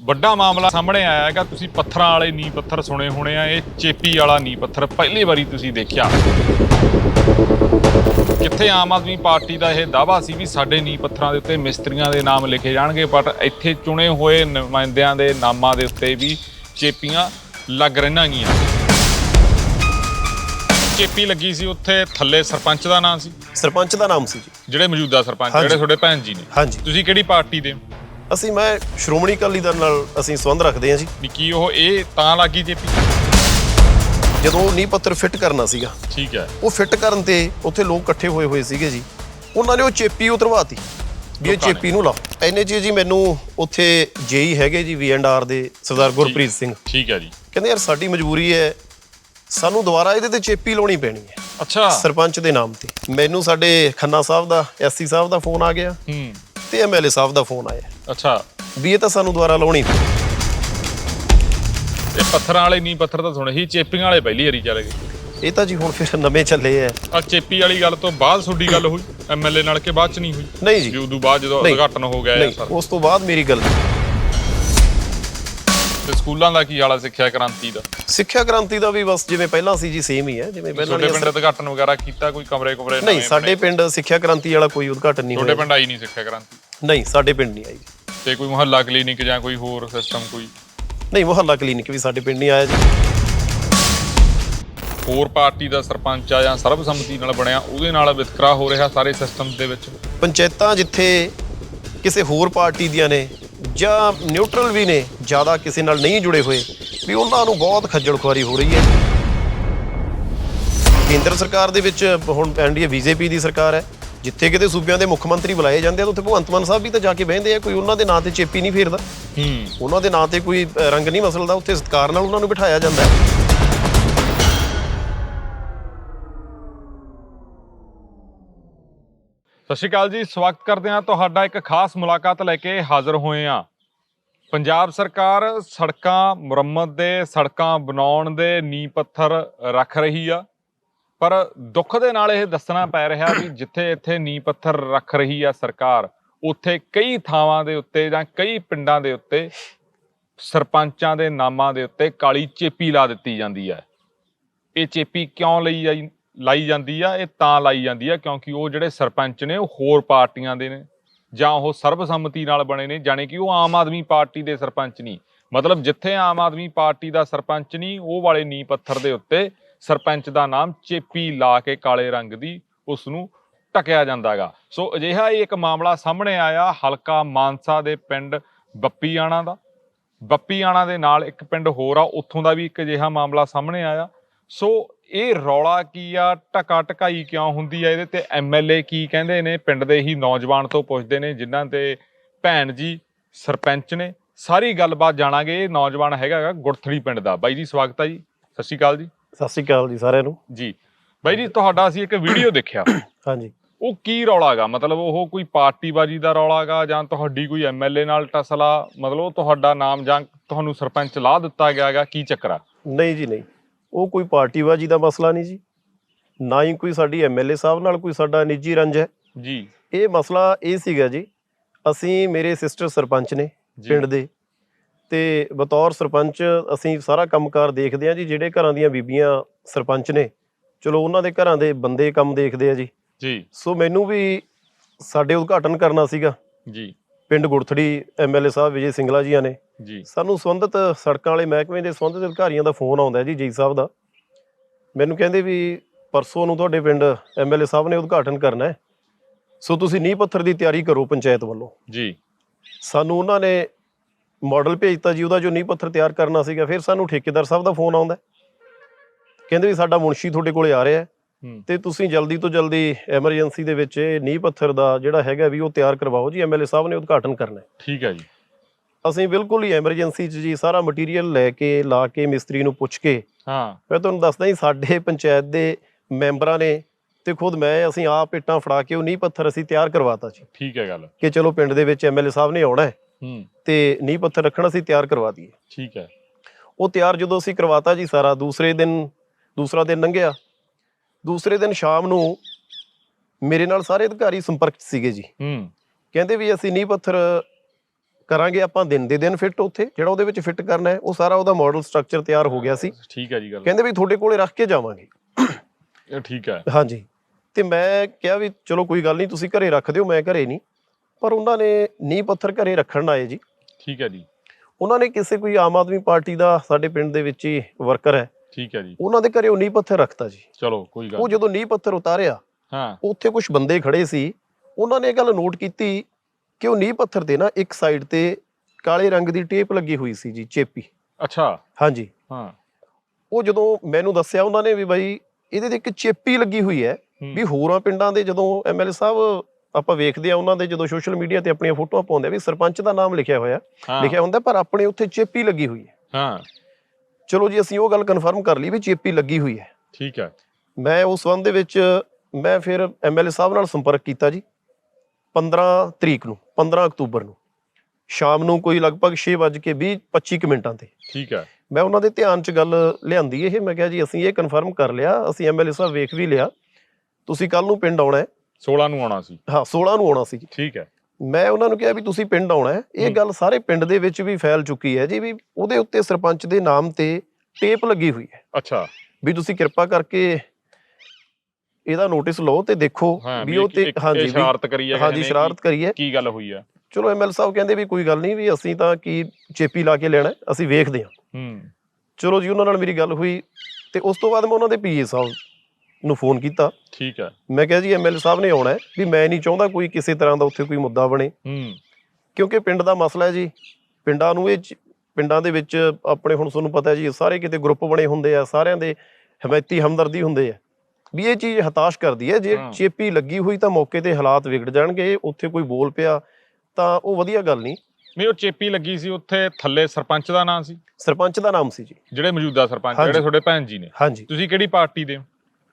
ਵੱਡਾ ਮਾਮਲਾ ਸਾਹਮਣੇ ਆਇਆ ਹੈਗਾ ਤੁਸੀਂ ਪੱਥਰਾਂ ਵਾਲੇ ਨੀ ਪੱਥਰ ਸੁਣੇ ਹੋਣੇ ਆ ਇਹ ਚੇਪੀ ਵਾਲਾ ਨੀ ਪੱਥਰ ਪਹਿਲੀ ਵਾਰੀ ਤੁਸੀਂ ਦੇਖਿਆ। ਕਿੱਥੇ ਆਮ ਆਦਮੀ ਪਾਰਟੀ ਦਾ ਇਹ ਦਾਵਾ ਸੀ ਵੀ ਸਾਡੇ ਨੀ ਪੱਥਰਾਂ ਦੇ ਉੱਤੇ ਮਿਸਤਰੀਆਂ ਦੇ ਨਾਮ ਲਿਖੇ ਜਾਣਗੇ ਪਰ ਇੱਥੇ ਚੁਣੇ ਹੋਏ ਨੁਮਾਇੰਦਿਆਂ ਦੇ ਨਾਮਾਂ ਦੇ ਉੱਤੇ ਵੀ ਚੇਪੀਆਂ ਲੱਗ ਰਹੀਆਂ ਗੀਆਂ। ਚੇਪੀ ਲੱਗੀ ਸੀ ਉੱਥੇ ਥੱਲੇ ਸਰਪੰਚ ਦਾ ਨਾਮ ਸੀ। ਸਰਪੰਚ ਦਾ ਨਾਮ ਸੀ ਜੀ। ਜਿਹੜੇ ਮੌਜੂਦਾ ਸਰਪੰਚ ਹਾਂਜੀ। ਜਿਹੜੇ ਤੁਹਾਡੇ ਭੈਣ ਜੀ ਨੇ। ਹਾਂਜੀ। ਤੁਸੀਂ ਕਿਹੜੀ ਪਾਰਟੀ ਦੇ ਹੋ? ਅਸੀਂ ਮੈਂ ਸ਼੍ਰੋਮਣੀ ਅਕਾਲੀ ਦਲ ਨਾਲ ਅਸੀਂ ਸੰਬੰਧ ਰੱਖਦੇ ਹਾਂ ਜੀ। ਵੀ ਕੀ ਉਹ ਇਹ ਤਾਂ ਲੱਗੀ ਚੇਪੀ ਜਦੋਂ ਨੀਂਹ ਪੱਥਰ ਫਿੱਟ ਕਰਨਾ ਸੀਗਾ। ਠੀਕ ਹੈ। ਉਹ ਫਿੱਟ ਕਰਨ ਤੇ ਉੱਥੇ ਲੋਕ ਇਕੱਠੇ ਹੋਏ ਹੋਏ ਸੀਗੇ ਜੀ। ਉਹਨਾਂ ਨੇ ਉਹ ਚੇਪੀ ਉਤਰਵਾਤੀ ਵੀ ਇਹ ਲੋਕਾਂ ਨੇ। ਚੇਪੀ ਨੂੰ ਲਾਓ। ਐਨੇ ਜੀ ਜੀ ਮੈਨੂੰ ਉੱਥੇ ਜੇਈ ਹੈਗੇ ਜੀ ਵੀਐਨਆਰ ਦੇ ਸਰਦਾਰ ਗੁਰਪ੍ਰੀਤ ਸਿੰਘ। ਠੀਕ ਹੈ ਜੀ। ਕਹਿੰਦੇ ਯਾਰ ਸਾਡੀ ਮਜਬੂਰੀ ਹੈ ਸਾਨੂੰ ਦੁਬਾਰਾ ਇਹਦੇ ਤੇ ਚੇਪੀ ਲਾਉਣੀ ਪੈਣੀ ਹੈ। ਅੱਛਾ। ਸਰਪੰਚ ਦੇ ਨਾਮ ਤੇ। ਮੈਨੂੰ ਸਾਡੇ ਖੰਨਾ ਸਾਹਿਬ ਦਾ ਐਸਸੀ ਸਾਹਿਬ ਦਾ ਫੋਨ ਆ ਗਿਆ। ਹੂੰ। ਤੇ ਐਮਐਲਏ ਸਾਹਿਬ ਦਾ ਫੋਨ ਆਇਆ। ਅੱਛਾ। ਵੀ ਇਹ ਤਾਂ ਸਾਨੂੰ ਦੁਬਾਰਾ ਲਾਉਣੀ ਪੈਣੀ ਇਹ ਪੱਥਰਾਂ ਵਾਲੇ ਨਹੀਂ ਪੱਥਰ ਤਾਂ ਸੁਣੇ ਸੀ ਚੇਪੀਆਂ ਵਾਲੇ ਪਹਿਲੀ ਵਾਰੀ ਚੱਲ ਗਏ। ਇਹ ਤਾਂ ਜੀ ਹੁਣ ਫਿਰ ਨਵੇਂ ਚੱਲੇ ਆ। ਆ ਚੇਪੀ ਵਾਲੀ ਗੱਲ ਤੋਂ ਬਾਅਦ ਤੁਹਾਡੀ ਗੱਲ ਹੋਈ ਐਮਐਲਏ ਨਾਲ ਕੇ ਬਾਅਦ ਚ ਨਹੀਂ ਹੋਈ? ਨਹੀਂ ਜੀ। ਜੀ ਉਦੋਂ ਬਾਅਦ ਜਦੋਂ ਨਹੀਂ। ਉਦਘਾਟਨ ਹੋ ਗਿਆ ਨਹੀਂ ਸਾਰਾ। ਉਸ ਤੋਂ ਬਾਅਦ ਮੇਰੀ ਗੱਲ ਤੇ ਸਕੂਲਾਂ ਦਾ ਕੀ ਹਾਲ ਸਿੱਖਿਆ ਕ੍ਰਾਂਤੀ ਦਾ? ਸਿੱਖਿਆ ਕ੍ਰਾਂਤੀ ਦਾ ਵੀ ਬਸ ਜਿਵੇਂ ਪਹਿਲਾਂ ਸੀ ਜੀ ਸੇਮ ਹੀ ਹੈ ਜਿਵੇਂ ਪਹਿਲਾਂ ਤੁਹਾਡੇ ਪਿੰਡ ਉਦਘਾਟਨ ਵਗੈਰਾ ਕੀਤਾ ਕੋਈ ਕਮਰੇ ਕੁਮਰੇ ਨਹੀਂ ਸਾਡੇ? ਪਿੰਡ ਸਿੱਖਿਆ ਕ੍ਰਾਂਤੀ ਵਾਲਾ ਕੋਈ ਉਦਘਾਟਨ ਨਹੀਂ ਤੁਹਾਡੇ ਹੋਇਆ। ਪਿੰਡ ਆਈ ਨਹੀਂ ਸਿੱਖਿਆ ਕ੍ਰਾਂਤੀ? ਨਹੀਂ ਸਾਡੇ ਪਿੰਡ ਨਹੀਂ ਆਈ। ਤੇ ਕੋਈ ਮੁਹੱਲਾ ਕਲੀਨਿਕ ਜਾਂ ਕੋਈ ਹੋਰ ਸਿਸਟਮ ਕੋਈ? ਨਹੀਂ ਮੁਹੱਲਾ ਕਲੀਨਿਕ ਵੀ ਸਾਡੇ ਪਿੰਡ ਨਹੀਂ ਆਇਆ ਜੀ। ਹੋਰ ਪਾਰਟੀ ਦਾ ਸਰਪੰਚ ਆ ਜਾਂ ਸਰਬਸੰਮਤੀ ਨਾਲ ਬਣਿਆ ਉਹਦੇ ਨਾਲ ਵਿਤਕਰਾ ਹੋ ਰਿਹਾ ਸਾਰੇ ਸਿਸਟਮ ਦੇ ਵਿੱਚ? ਪੰਚਾਇਤਾਂ ਜਿੱਥੇ ਕਿਸੇ ਹੋਰ ਪਾਰਟੀ ਦੀਆਂ ਨੇ ਜਾਂ ਨਿਊਟਰਲ ਵੀ ਨੇ ਜ਼ਿਆਦਾ ਕਿਸੇ ਨਾਲ ਨਹੀਂ ਜੁੜੇ ਹੋਏ ਵੀ ਉਹਨਾਂ ਨੂੰ ਬਹੁਤ ਖੱਜਲ ਖੁਆਰੀ ਹੋ ਰਹੀ ਹੈ। ਕੇਂਦਰ ਸਰਕਾਰ ਦੇ ਵਿੱਚ ਹੁਣ ਐਨਡੀਏ ਬੀਜੇਪੀ ਦੀ ਸਰਕਾਰ ਹੈ ਜਿੱਥੇ ਕਿਤੇ ਸੂਬਿਆਂ ਦੇ ਮੁੱਖ ਮੰਤਰੀ ਬੁਲਾਏ ਜਾਂਦੇ ਆ ਤਾਂ ਉੱਥੇ ਭਗਵੰਤ ਮਾਨ ਸਾਹਿਬ ਵੀ ਤਾਂ ਜਾ ਕੇ ਬਹਿੰਦੇ ਆ ਕੋਈ ਉਹਨਾਂ ਦੇ ਨਾਂ ਤੇ ਚੇਪੀ ਨਹੀਂ ਫੇਰਦਾ। ਹੂੰ। ਉਹਨਾਂ ਦੇ ਨਾਂ ਤੇ ਕੋਈ ਰੰਗ ਨਹੀਂ ਮਸਲਦਾ ਉੱਥੇ ਸਤਿਕਾਰ ਨਾਲ ਉਹਨਾਂ ਨੂੰ ਬਿਠਾਇਆ ਜਾਂਦਾ ਹੈ। ਸਤਿ ਸ਼੍ਰੀ ਅਕਾਲ ਜੀ, ਸਵਾਗਤ ਕਰਦੇ ਹਾਂ ਤੁਹਾਡਾ ਇੱਕ ਖਾਸ ਮੁਲਾਕਾਤ ਲੈ ਕੇ ਹਾਜ਼ਰ ਹੋਏ ਹਾਂ। ਪੰਜਾਬ ਸਰਕਾਰ ਸੜਕਾਂ ਮੁਰੰਮਤ ਦੇ, ਸੜਕਾਂ ਬਣਾਉਣ ਦੇ ਨੀਂਹ ਪੱਥਰ ਰੱਖ ਰਹੀ ਆ। ਪਰ ਦੁੱਖ ਦੇ ਨਾਲ ਇਹ ਦੱਸਣਾ ਪੈ ਰਿਹਾ ਵੀ ਜਿੱਥੇ ਇੱਥੇ ਨੀਂਹ ਪੱਥਰ ਰੱਖ ਰਹੀ ਆ ਸਰਕਾਰ, ਉੱਥੇ ਕਈ ਥਾਵਾਂ ਦੇ ਉੱਤੇ ਜਾਂ ਕਈ ਪਿੰਡਾਂ ਦੇ ਉੱਤੇ ਸਰਪੰਚਾਂ ਦੇ ਨਾਮਾਂ ਦੇ ਉੱਤੇ ਕਾਲੀ ਚੇਪੀ ਲਾ ਦਿੱਤੀ ਜਾਂਦੀ ਹੈ ਇਹ ਚੇਪੀ ਕਿਉਂ ਲਈ ਜਾਈ- ਲਾਈ ਜਾਂਦੀ ਆ, ਇਹ ਤਾਂ ਲਾਈ ਜਾਂਦੀ ਆ, ਕਿਉਂਕਿ ਉਹ ਜਿਹੜੇ ਸਰਪੰਚ ਨੇ, ਉਹ ਹੋਰ ਪਾਰਟੀਆਂ ਦੇ ਨੇ, ਜਾਂ ਉਹ ਸਰਬਸੰਮਤੀ ਨਾਲ ਬਣੇ ਨੇ, ਜਾਣੀ ਕਿ ਉਹ ਆਮ ਆਦਮੀ ਪਾਰਟੀ ਦੇ ਸਰਪੰਚ ਨਹੀਂ। ਮਤਲਬ ਜਿੱਥੇ ਆਮ ਆਦਮੀ ਪਾਰਟੀ ਦਾ ਸਰਪੰਚ ਨਹੀਂ, ਉਹ ਵਾਲੇ ਨੀ ਪੱਥਰ ਦੇ ਉੱਤੇ ਸਰਪੰਚ ਦਾ ਨਾਮ ਚੇਪੀ ਲਾ ਕੇ ਕਾਲੇ ਰੰਗ ਦੀ ਉਸ ਨੂੰ ਟਕਿਆ ਜਾਂਦਾਗਾ ਸੋ ਅਜਿਹਾ ਹੀ ਇੱਕ ਮਾਮਲਾ ਸਾਹਮਣੇ ਆਇਆ, ਹਲਕਾ ਮਾਨਸਾ ਦੇ ਪਿੰਡ ਬੱਪੀਆਣਾ ਦਾ। ਬੱਪੀਆਣਾ ਦੇ ਨਾਲ ਇੱਕ ਪਿੰਡ ਹੋਰ ਆ, ਉੱਥੋਂ ਦਾ ਵੀ ਇੱਕ ਅਜਿਹਾ ਮਾਮਲਾ ਸਾਹਮਣੇ ਆਇਆ। ਸੋ ਇਹ ਰੌਲਾ ਕੀ ਆ? ਟਕਾ ਟਕਾਈ ਕਿਉਂ ਹੁੰਦੀ ਆ ਇਹਦੇ ਤੇ ਐਮਐਲਏ ਕੀ ਕਹਿੰਦੇ ਨੇ? ਪਿੰਡ ਦੇ ਹੀ ਨੌਜਵਾਨ ਤੋਂ ਪੁੱਛਦੇ ਨੇ ਜਿਨ੍ਹਾਂ ਤੇ ਭੈਣ ਜੀ ਸਰਪੰਚ ਨੇ। ਸਾਰੀ ਗੱਲਬਾਤ ਜਾਣਾਂਗੇ। ਇਹ ਨੌਜਵਾਨ ਹੈਗਾ ਗਾ ਗੁਰਥੜੀ ਪਿੰਡ ਦਾ। ਬਾਈ ਜੀ ਸਵਾਗਤ ਆ ਜੀ। ਸਤਿ ਸ਼੍ਰੀ ਅਕਾਲ ਜੀ। ਸਤਿ ਸ਼੍ਰੀ ਅਕਾਲ ਜੀ ਸਾਰਿਆਂ ਨੂੰ। ਜੀ। ਬਾਈ ਜੀ ਤੁਹਾਡਾ ਅਸੀਂ ਇੱਕ ਵੀਡੀਓ ਦੇਖਿਆ। ਹਾਂਜੀ। ਉਹ ਕੀ ਰੌਲਾ ਗਾ? ਮਤਲਬ ਉਹ ਕੋਈ ਪਾਰਟੀਬਾਜੀ ਦਾ ਰੌਲਾ ਗਾ ਜਾਂ ਤੁਹਾਡੀ ਕੋਈ ਐਮਐਲਏ ਨਾਲ ਟਸਲਾ? ਮਤਲਬ ਉਹ ਤੁਹਾਡਾ ਨਾਮ ਜਾਂ ਤੁਹਾਨੂੰ ਸਰਪੰਚ ਲਾ ਦਿੱਤਾ ਗਿਆ ਗਾ? ਕੀ ਚੱਕਰ ਨਹੀਂ ਜੀ ਨਹੀਂ। ਉਹ ਕੋਈ ਪਾਰਟੀਬਾਜੀ ਦਾ ਮਸਲਾ ਨਹੀਂ ਜੀ। ਨਾ ਹੀ ਕੋਈ ਸਾਡੀ ਐਮਐਲਏ ਸਾਹਿਬ ਨਾਲ ਕੋਈ ਸਾਡਾ ਨਿੱਜੀ ਰੰਜ ਹੈ। ਜੀ। ਇਹ ਮਸਲਾ ਇਹ ਸੀਗਾ ਜੀ ਅਸੀਂ ਮੇਰੇ ਸਿਸਟਰ ਸਰਪੰਚ ਨੇ। ਪਿੰਡ ਦੇ ਤੇ ਬਤੌਰ ਸਰਪੰਚ ਅਸੀਂ ਸਾਰਾ ਕੰਮਕਾਰ ਦੇਖਦੇ ਆ ਜੀ ਜਿਹੜੇ ਘਰਾਂ ਦੀਆਂ ਬੀਬੀਆਂ ਸਰਪੰਚ ਨੇ। ਚਲੋ ਉਹਨਾਂ ਦੇ ਘਰਾਂ ਦੇ ਬੰਦੇ ਕੰਮ ਦੇਖਦੇ ਆ ਜੀ। ਜੀ। ਸੋ ਮੈਨੂੰ ਵੀ ਸਾਡੇ ਉਦਘਾਟਨ ਕਰਨਾ ਸੀਗਾ। ਜੀ। ਪਿੰਡ ਗੁਰਥੜੀ ਐਮਐਲਏ ਸਾਹਿਬ ਵਿਜੇ ਸਿੰਗਲਾ ਜੀਆਂ ਨੇ। ਜੀ। ਸਾਨੂੰ ਸੰਬੰਧਿਤ ਸੜਕਾਂ ਵਾਲੇ ਮਹਿਕਮੇ ਦੇ ਸੰਬੰਧਿਤ ਅਧਿਕਾਰੀਆਂ ਦਾ ਫੋਨ ਆਉਂਦਾ ਜੀ ਜੀ ਸਾਹਿਬ ਦਾ। ਮੈਨੂੰ ਕਹਿੰਦੇ ਵੀ ਪਰਸੋਂ ਨੂੰ ਤੁਹਾਡੇ ਪਿੰਡ ਐਮਐਲਏ ਸਾਹਿਬ ਨੇ ਉਦਘਾਟਨ ਕਰਨਾ ਹੈ। ਸੋ ਤੁਸੀਂ ਨੀਂਹ ਪੱਥਰ ਦੀ ਤਿਆਰੀ ਕਰੋ ਪੰਚਾਇਤ ਵੱਲੋਂ। ਜੀ। ਸਾਨੂੰ ਉਹਨਾਂ ਨੇ ਮਾਡਲ ਭੇਜਤਾ ਜੀ ਉਹਦਾ ਜੋ ਨੀਂਹ ਪੱਥਰ ਤਿਆਰ ਕਰਨਾ ਸੀਗਾ ਫਿਰ ਸਾਨੂੰ ਠੇਕੇਦਾਰ ਸਾਹਿਬ ਦਾ ਫੋਨ ਆਉਂਦਾ। ਕਹਿੰਦੇ ਵੀ ਸਾਡਾ ਮੁਨਸ਼ੀ ਤੁਹਾਡੇ ਕੋਲੇ ਆ ਰਿਹਾ ਤੇ ਤੁਸੀਂ ਜਲਦੀ ਤੋਂ ਜਲਦੀ ਐਮਰਜੈਂਸੀ ਦੇ ਵਿੱਚ ਇਹ ਨੀਂਹ ਪੱਥਰ ਦਾ ਜਿਹੜਾ ਹੈਗਾ ਵੀ ਉਹ ਤਿਆਰ ਕਰਵਾਓ ਜੀ ਐਮਐਲਏ ਸਾਹਿਬ ਨੇ ਉਦਘਾਟਨ ਕਰਨਾ ਹੈ। ਠੀਕ ਹੈ ਜੀ। ਅਸੀਂ ਬਿਲਕੁਲ ਹੀ ਐਮਰਜੈਂਸੀ 'ਚ ਜੀ ਸਾਰਾ ਮਟੀਰੀਅਲ ਲੈ ਕੇ ਲਾ ਕੇ ਮਿਸਤਰੀ ਨੂੰ ਪੁੱਛ ਕੇ। ਹਾਂ। ਮੈਂ ਤੁਹਾਨੂੰ ਦੱਸਦਾ ਜੀ ਸਾਡੇ ਪੰਚਾਇਤ ਦੇ ਮੈਂਬਰਾਂ ਨੇ ਤੇ ਖੁਦ ਮੈਂ ਅਸੀਂ ਆਪ ਇੱਟਾਂ ਫੜਾ ਕੇ ਉਹ ਨੀਂਹ ਪੱਥਰ ਅਸੀਂ ਤਿਆਰ ਕਰਵਾਤਾ ਜੀ। ਠੀਕ ਹੈ ਗੱਲ। ਕਿ ਚਲੋ ਪਿੰਡ ਦੇ ਵਿੱਚ ਐਮਐਲਏ ਸਾਹਿਬ ਨੇ ਆਉਣਾ ਹੈ ਹੂੰ। ਤੇ ਨੀਂਹ ਪੱਥਰ ਰੱਖਣਾ ਅਸੀਂ ਤਿਆਰ ਕਰਵਾ ਦਈਏ। ਠੀਕ ਹੈ। ਉਹ ਤਿਆਰ ਜਦੋਂ ਅਸੀਂ ਕਰਵਾਤਾ ਜੀ ਸਾਰਾ ਦੂਸਰੇ ਦਿਨ ਦੂਸਰਾ ਦਿਨ ਲੰਘਿਆ। ਦੂਸਰੇ ਦਿਨ ਸ਼ਾਮ ਨੂੰ ਮੇਰੇ ਨਾਲ ਸਾਰੇ ਅਧਿਕਾਰੀ ਸੰਪਰਕ 'ਚ ਸੀਗੇ ਜੀ। ਹੂੰ। ਕਹਿੰਦੇ ਵੀ ਅਸੀਂ ਨੀਂਹ ਪੱਥਰ ਕਰਾਂਗੇ ਆਪਾਂ ਦਿਨ ਦੇ ਦਿਨ ਫਿੱਟ ਉੱਥੇ ਜਿਹੜਾ ਉਹਦੇ ਵਿੱਚ ਫਿੱਟ ਕਰਨਾ ਹੈ ਉਹ ਸਾਰਾ ਉਹਦਾ ਮਾਡਲ ਸਟਰਕਚਰ ਤਿਆਰ ਹੋ ਗਿਆ ਸੀ। ਠੀਕ ਹੈ ਜੀ ਗੱਲ। ਕਹਿੰਦੇ ਵੀ ਤੁਹਾਡੇ ਕੋਲੇ ਰੱਖ ਕੇ ਜਾਵਾਂਗੇ। ਇਹ ਠੀਕ ਹੈ। ਹਾਂਜੀ। ਤੇ ਮੈਂ ਕਿਹਾ ਵੀ ਚਲੋ ਕੋਈ ਗੱਲ ਨਹੀਂ ਤੁਸੀਂ ਘਰੇ ਰੱਖ ਦਿਓ ਮੈਂ ਘਰੇ ਨਹੀਂ। ਪਰ ਉਹਨਾਂ ਨੇ ਨੀਂਹ ਪੱਥਰ ਘਰੇ ਰੱਖਣ ਆਏ ਜੀ। ਠੀਕ ਹੈ ਜੀ। ਉਹਨਾਂ ਨੇ ਕਿਸੇ ਕੋਈ ਆਮ ਆਦਮੀ ਪਾਰਟੀ ਦਾ ਸਾਡੇ ਪਿੰਡ ਦੇ ਵਿੱਚ ਹੀ ਵਰਕਰ ਹੈ। ਠੀਕ ਹੈ ਜੀ। ਉਹਨਾਂ ਦੇ ਘਰੇ ਉਹ ਨੀਂਹ ਪੱਥਰ ਰੱਖਤਾ ਜੀ। ਚਲੋ ਕੋਈ ਗੱਲ ਉਹ। ਜਦੋਂ ਨੀਂਹ ਪੱਥਰ ਉਤਾਰਿਆ ਹਾਂ। ਉੱਥੇ ਕੁਝ ਬੰਦੇ ਖੜੇ ਸੀ। ਉਹਨਾਂ ਨੇ ਇਹ ਗੱਲ ਨੋਟ ਕੀਤੀ ਕਿ ਉਹ ਨੀਂਹ ਪੱਥਰ ਤੇ ਨਾ ਇੱਕ ਸਾਈਡ ਤੇ ਕਾਲੇ ਰੰਗ ਦੀ ਟੇਪ ਲੱਗੀ ਹੋਈ ਸੀ ਜੀ ਚੇਪੀ। ਅੱਛਾ। ਹਾਂਜੀ। ਹਾਂ। ਉਹ ਜਦੋਂ ਮੈਨੂੰ ਦੱਸਿਆ ਉਹਨਾਂ ਨੇ ਵੀ ਬਾਈ ਇਹਦੇ ਤੇ ਇੱਕ ਚੇਪੀ ਲੱਗੀ ਹੋਈ ਹੈ ਵੀ ਹੋਰਾਂ ਪਿੰਡਾਂ ਦੇ ਜਦੋਂ ਐਮਐਲਏ ਸਾਹਿਬ ਆਪਾਂ ਵੇਖਦੇ ਆ ਉਹਨਾਂ ਦੇ ਜਦੋਂ ਸੋਸ਼ਲ ਮੀਡੀਆ ਤੇ ਆਪਣੀਆਂ ਫੋਟੋਆਂ ਪਾਉਂਦੇ ਆ ਵੀ ਸਰਪੰਚ ਦਾ ਨਾਮ ਲਿਖਿਆ ਹੋਇਆ। ਲਿਖਿਆ ਹੁੰਦਾ ਪਰ ਆਪਣੇ ਉੱਥੇ ਚੇਪੀ ਲੱਗੀ ਹੋਈ ਹੈ। ਹਾਂ। ਚਲੋ ਜੀ ਅਸੀਂ ਉਹ ਗੱਲ ਕਨਫਰਮ ਕਰ ਲਈ ਵੀ ਚੇਪੀ ਲੱਗੀ ਹੋਈ ਹੈ। ਠੀਕ ਹੈ। ਮੈਂ ਉਸ ਸੰਬੰਧ ਦੇ ਵਿੱਚ ਮੈਂ ਫਿਰ ਐਮਐਲਏ ਸਾਹਿਬ ਨਾਲ ਸੰਪਰਕ ਕੀਤਾ ਜੀ। 15 ਤਰੀਕ ਨੂੰ 15 ਅਕਤੂਬਰ ਨੂੰ। ਸ਼ਾਮ ਨੂੰ ਕੋਈ ਲਗਭਗ 6:20 25 ਮਿੰਟਾਂ ਤੇ। ਠੀਕ ਹੈ। ਮੈਂ ਉਹਨਾਂ ਦੇ ਧਿਆਨ 'ਚ ਗੱਲ ਲਿਆਂਦੀ ਇਹ ਮੈਂ ਕਿਹਾ ਜੀ ਅਸੀਂ ਇਹ ਕਨਫਰਮ ਕਰ ਲਿਆ ਅਸੀਂ ਐਮਐਲਏ ਸਾਹਿਬ ਵੇਖ ਵੀ ਲਿਆ। ਤੁਸੀਂ ਕੱਲ ਨੂੰ ਪਿੰਡ ਆਉਣਾ ਹੈ। 16 ਨੂੰ ਆਉਣਾ ਸੀ। ਹਾਂ 16 ਨੂੰ ਆਉਣਾ ਸੀ। ਠੀਕ ਹੈ। ਮੈਂ ਉਹਨਾਂ ਨੂੰ ਕਿਹਾ ਵੀ ਤੁਸੀਂ ਪਿੰਡ ਆਉਣਾ ਹੈ। ਇਹ। ਗੱਲ ਸਾਰੇ ਪਿੰਡ ਦੇ ਵਿੱਚ ਵੀ ਫੈਲ ਚੁੱਕੀ ਹੈ ਜੀ ਵੀ ਉਹਦੇ ਉੱਤੇ ਸਰਪੰਚ ਦੇ ਨਾਮ ਤੇ ਟੇਪ ਲੱਗੀ ਹੋਈ ਹੈ। ਅੱਛਾ। ਵੀ ਤੁਸੀਂ ਕਿਰਪਾ ਕਰਕੇ ਇਹਦਾ ਨੋਟਿਸ ਲਓ ਤੇ ਦੇਖੋ ਹਾਂ ਵੀ ਉਹ ਤੇ ਹਾਂਜੀ ਵੀ- ਸ਼ਰਾਰਤ ਕਰੀ ਹੈ ਹਾਂਜੀ ਸ਼ਰਾਰਤ ਕਰੀਏ ਕੀ ਗੱਲ ਹੋਈ ਹੈ ਚਲੋ ਐਮਐਲ ਸਾਹਿਬ ਕਹਿੰਦੇ ਵੀ ਕੋਈ ਗੱਲ ਨਹੀਂ ਵੀ ਅਸੀਂ ਤਾਂ ਕੀ ਚੇਪੀ ਲਾ ਕੇ ਲੈਣਾ ਹੈ, ਅਸੀਂ ਵੇਖਦੇ ਹਾਂ। ਹੂੰ। ਚਲੋ ਜੀ ਉਹਨਾਂ ਨਾਲ ਮੇਰੀ ਗੱਲ ਹੋਈ ਤੇ ਉਸ ਤੋਂ ਬਾਅਦ ਮੈਂ ਉਹਨਾਂ ਦੇ ਪੀਏ ਸਾਹਿਬ ਨੂੰ ਫੋਨ ਕੀਤਾ। ਠੀਕ ਹੈ ਮੈਂ ਕਿਹਾ ਜੀ ਐਮਐਲ ਸਾਹਿਬ ਨੇ ਆਉਣਾ ਹੈ ਵੀ ਮੈਂ ਨਹੀਂ ਚਾਹੁੰਦਾ ਕੋਈ ਕਿਸੇ ਤਰ੍ਹਾਂ ਦਾ ਉੱਥੇ ਕੋਈ ਮੁੱਦਾ ਬਣੇ। ਹੂੰ। ਕਿਉਂਕਿ ਪਿੰਡ ਦਾ ਮਸਲਾ ਹੈ ਜੀ ਪਿੰਡਾਂ ਨੂੰ ਇਹ ਪਿੰਡਾਂ ਦੇ ਵਿੱਚ ਆਪਣੇ ਹੁਣ ਤੁਹਾਨੂੰ ਪਤਾ ਹੈ ਜੀ ਸਾਰੇ ਕਿਤੇ ਗਰੁੱਪ ਬਣੇ ਹੁੰਦੇ ਆ ਸਾਰਿਆਂ ਦੇ ਹਮਾਇਤੀ ਹਮਦਰਦੀ ਹੁੰਦੇ ਆ। ਵੀ ਇਹ ਚੀਜ਼ ਹਤਾਸ਼ ਕਰਦੀ ਹੈ ਜੇ। ਚੇਪੀ ਲੱਗੀ ਹੋਈ ਤਾਂ ਮੌਕੇ ਤੇ ਹਾਲਾਤ ਵਿਗੜ ਜਾਣਗੇ ਉੱਥੇ ਕੋਈ ਬੋਲ ਪਿਆ ਤਾਂ ਉਹ ਵਧੀਆ ਗੱਲ ਨਹੀਂ। ਨਹੀਂ ਉਹ ਚੇਪੀ ਲੱਗੀ ਸੀ ਉੱਥੇ ਥੱਲੇ ਸਰਪੰਚ ਦਾ ਨਾਮ ਸੀ। ਸਰਪੰਚ ਦਾ ਨਾਮ ਸੀ ਜੀ। ਜਿਹੜੇ ਮੌਜੂਦਾ ਸਰਪੰਚ। ਜਿਹੜੇ ਤੁਹਾਡੇ ਭੈਣ ਜੀ ਨੇ। ਹਾਂਜੀ। ਤੁਸੀਂ ਕਿਹੜੀ ਪਾਰਟੀ ਦੇ ਹੋ?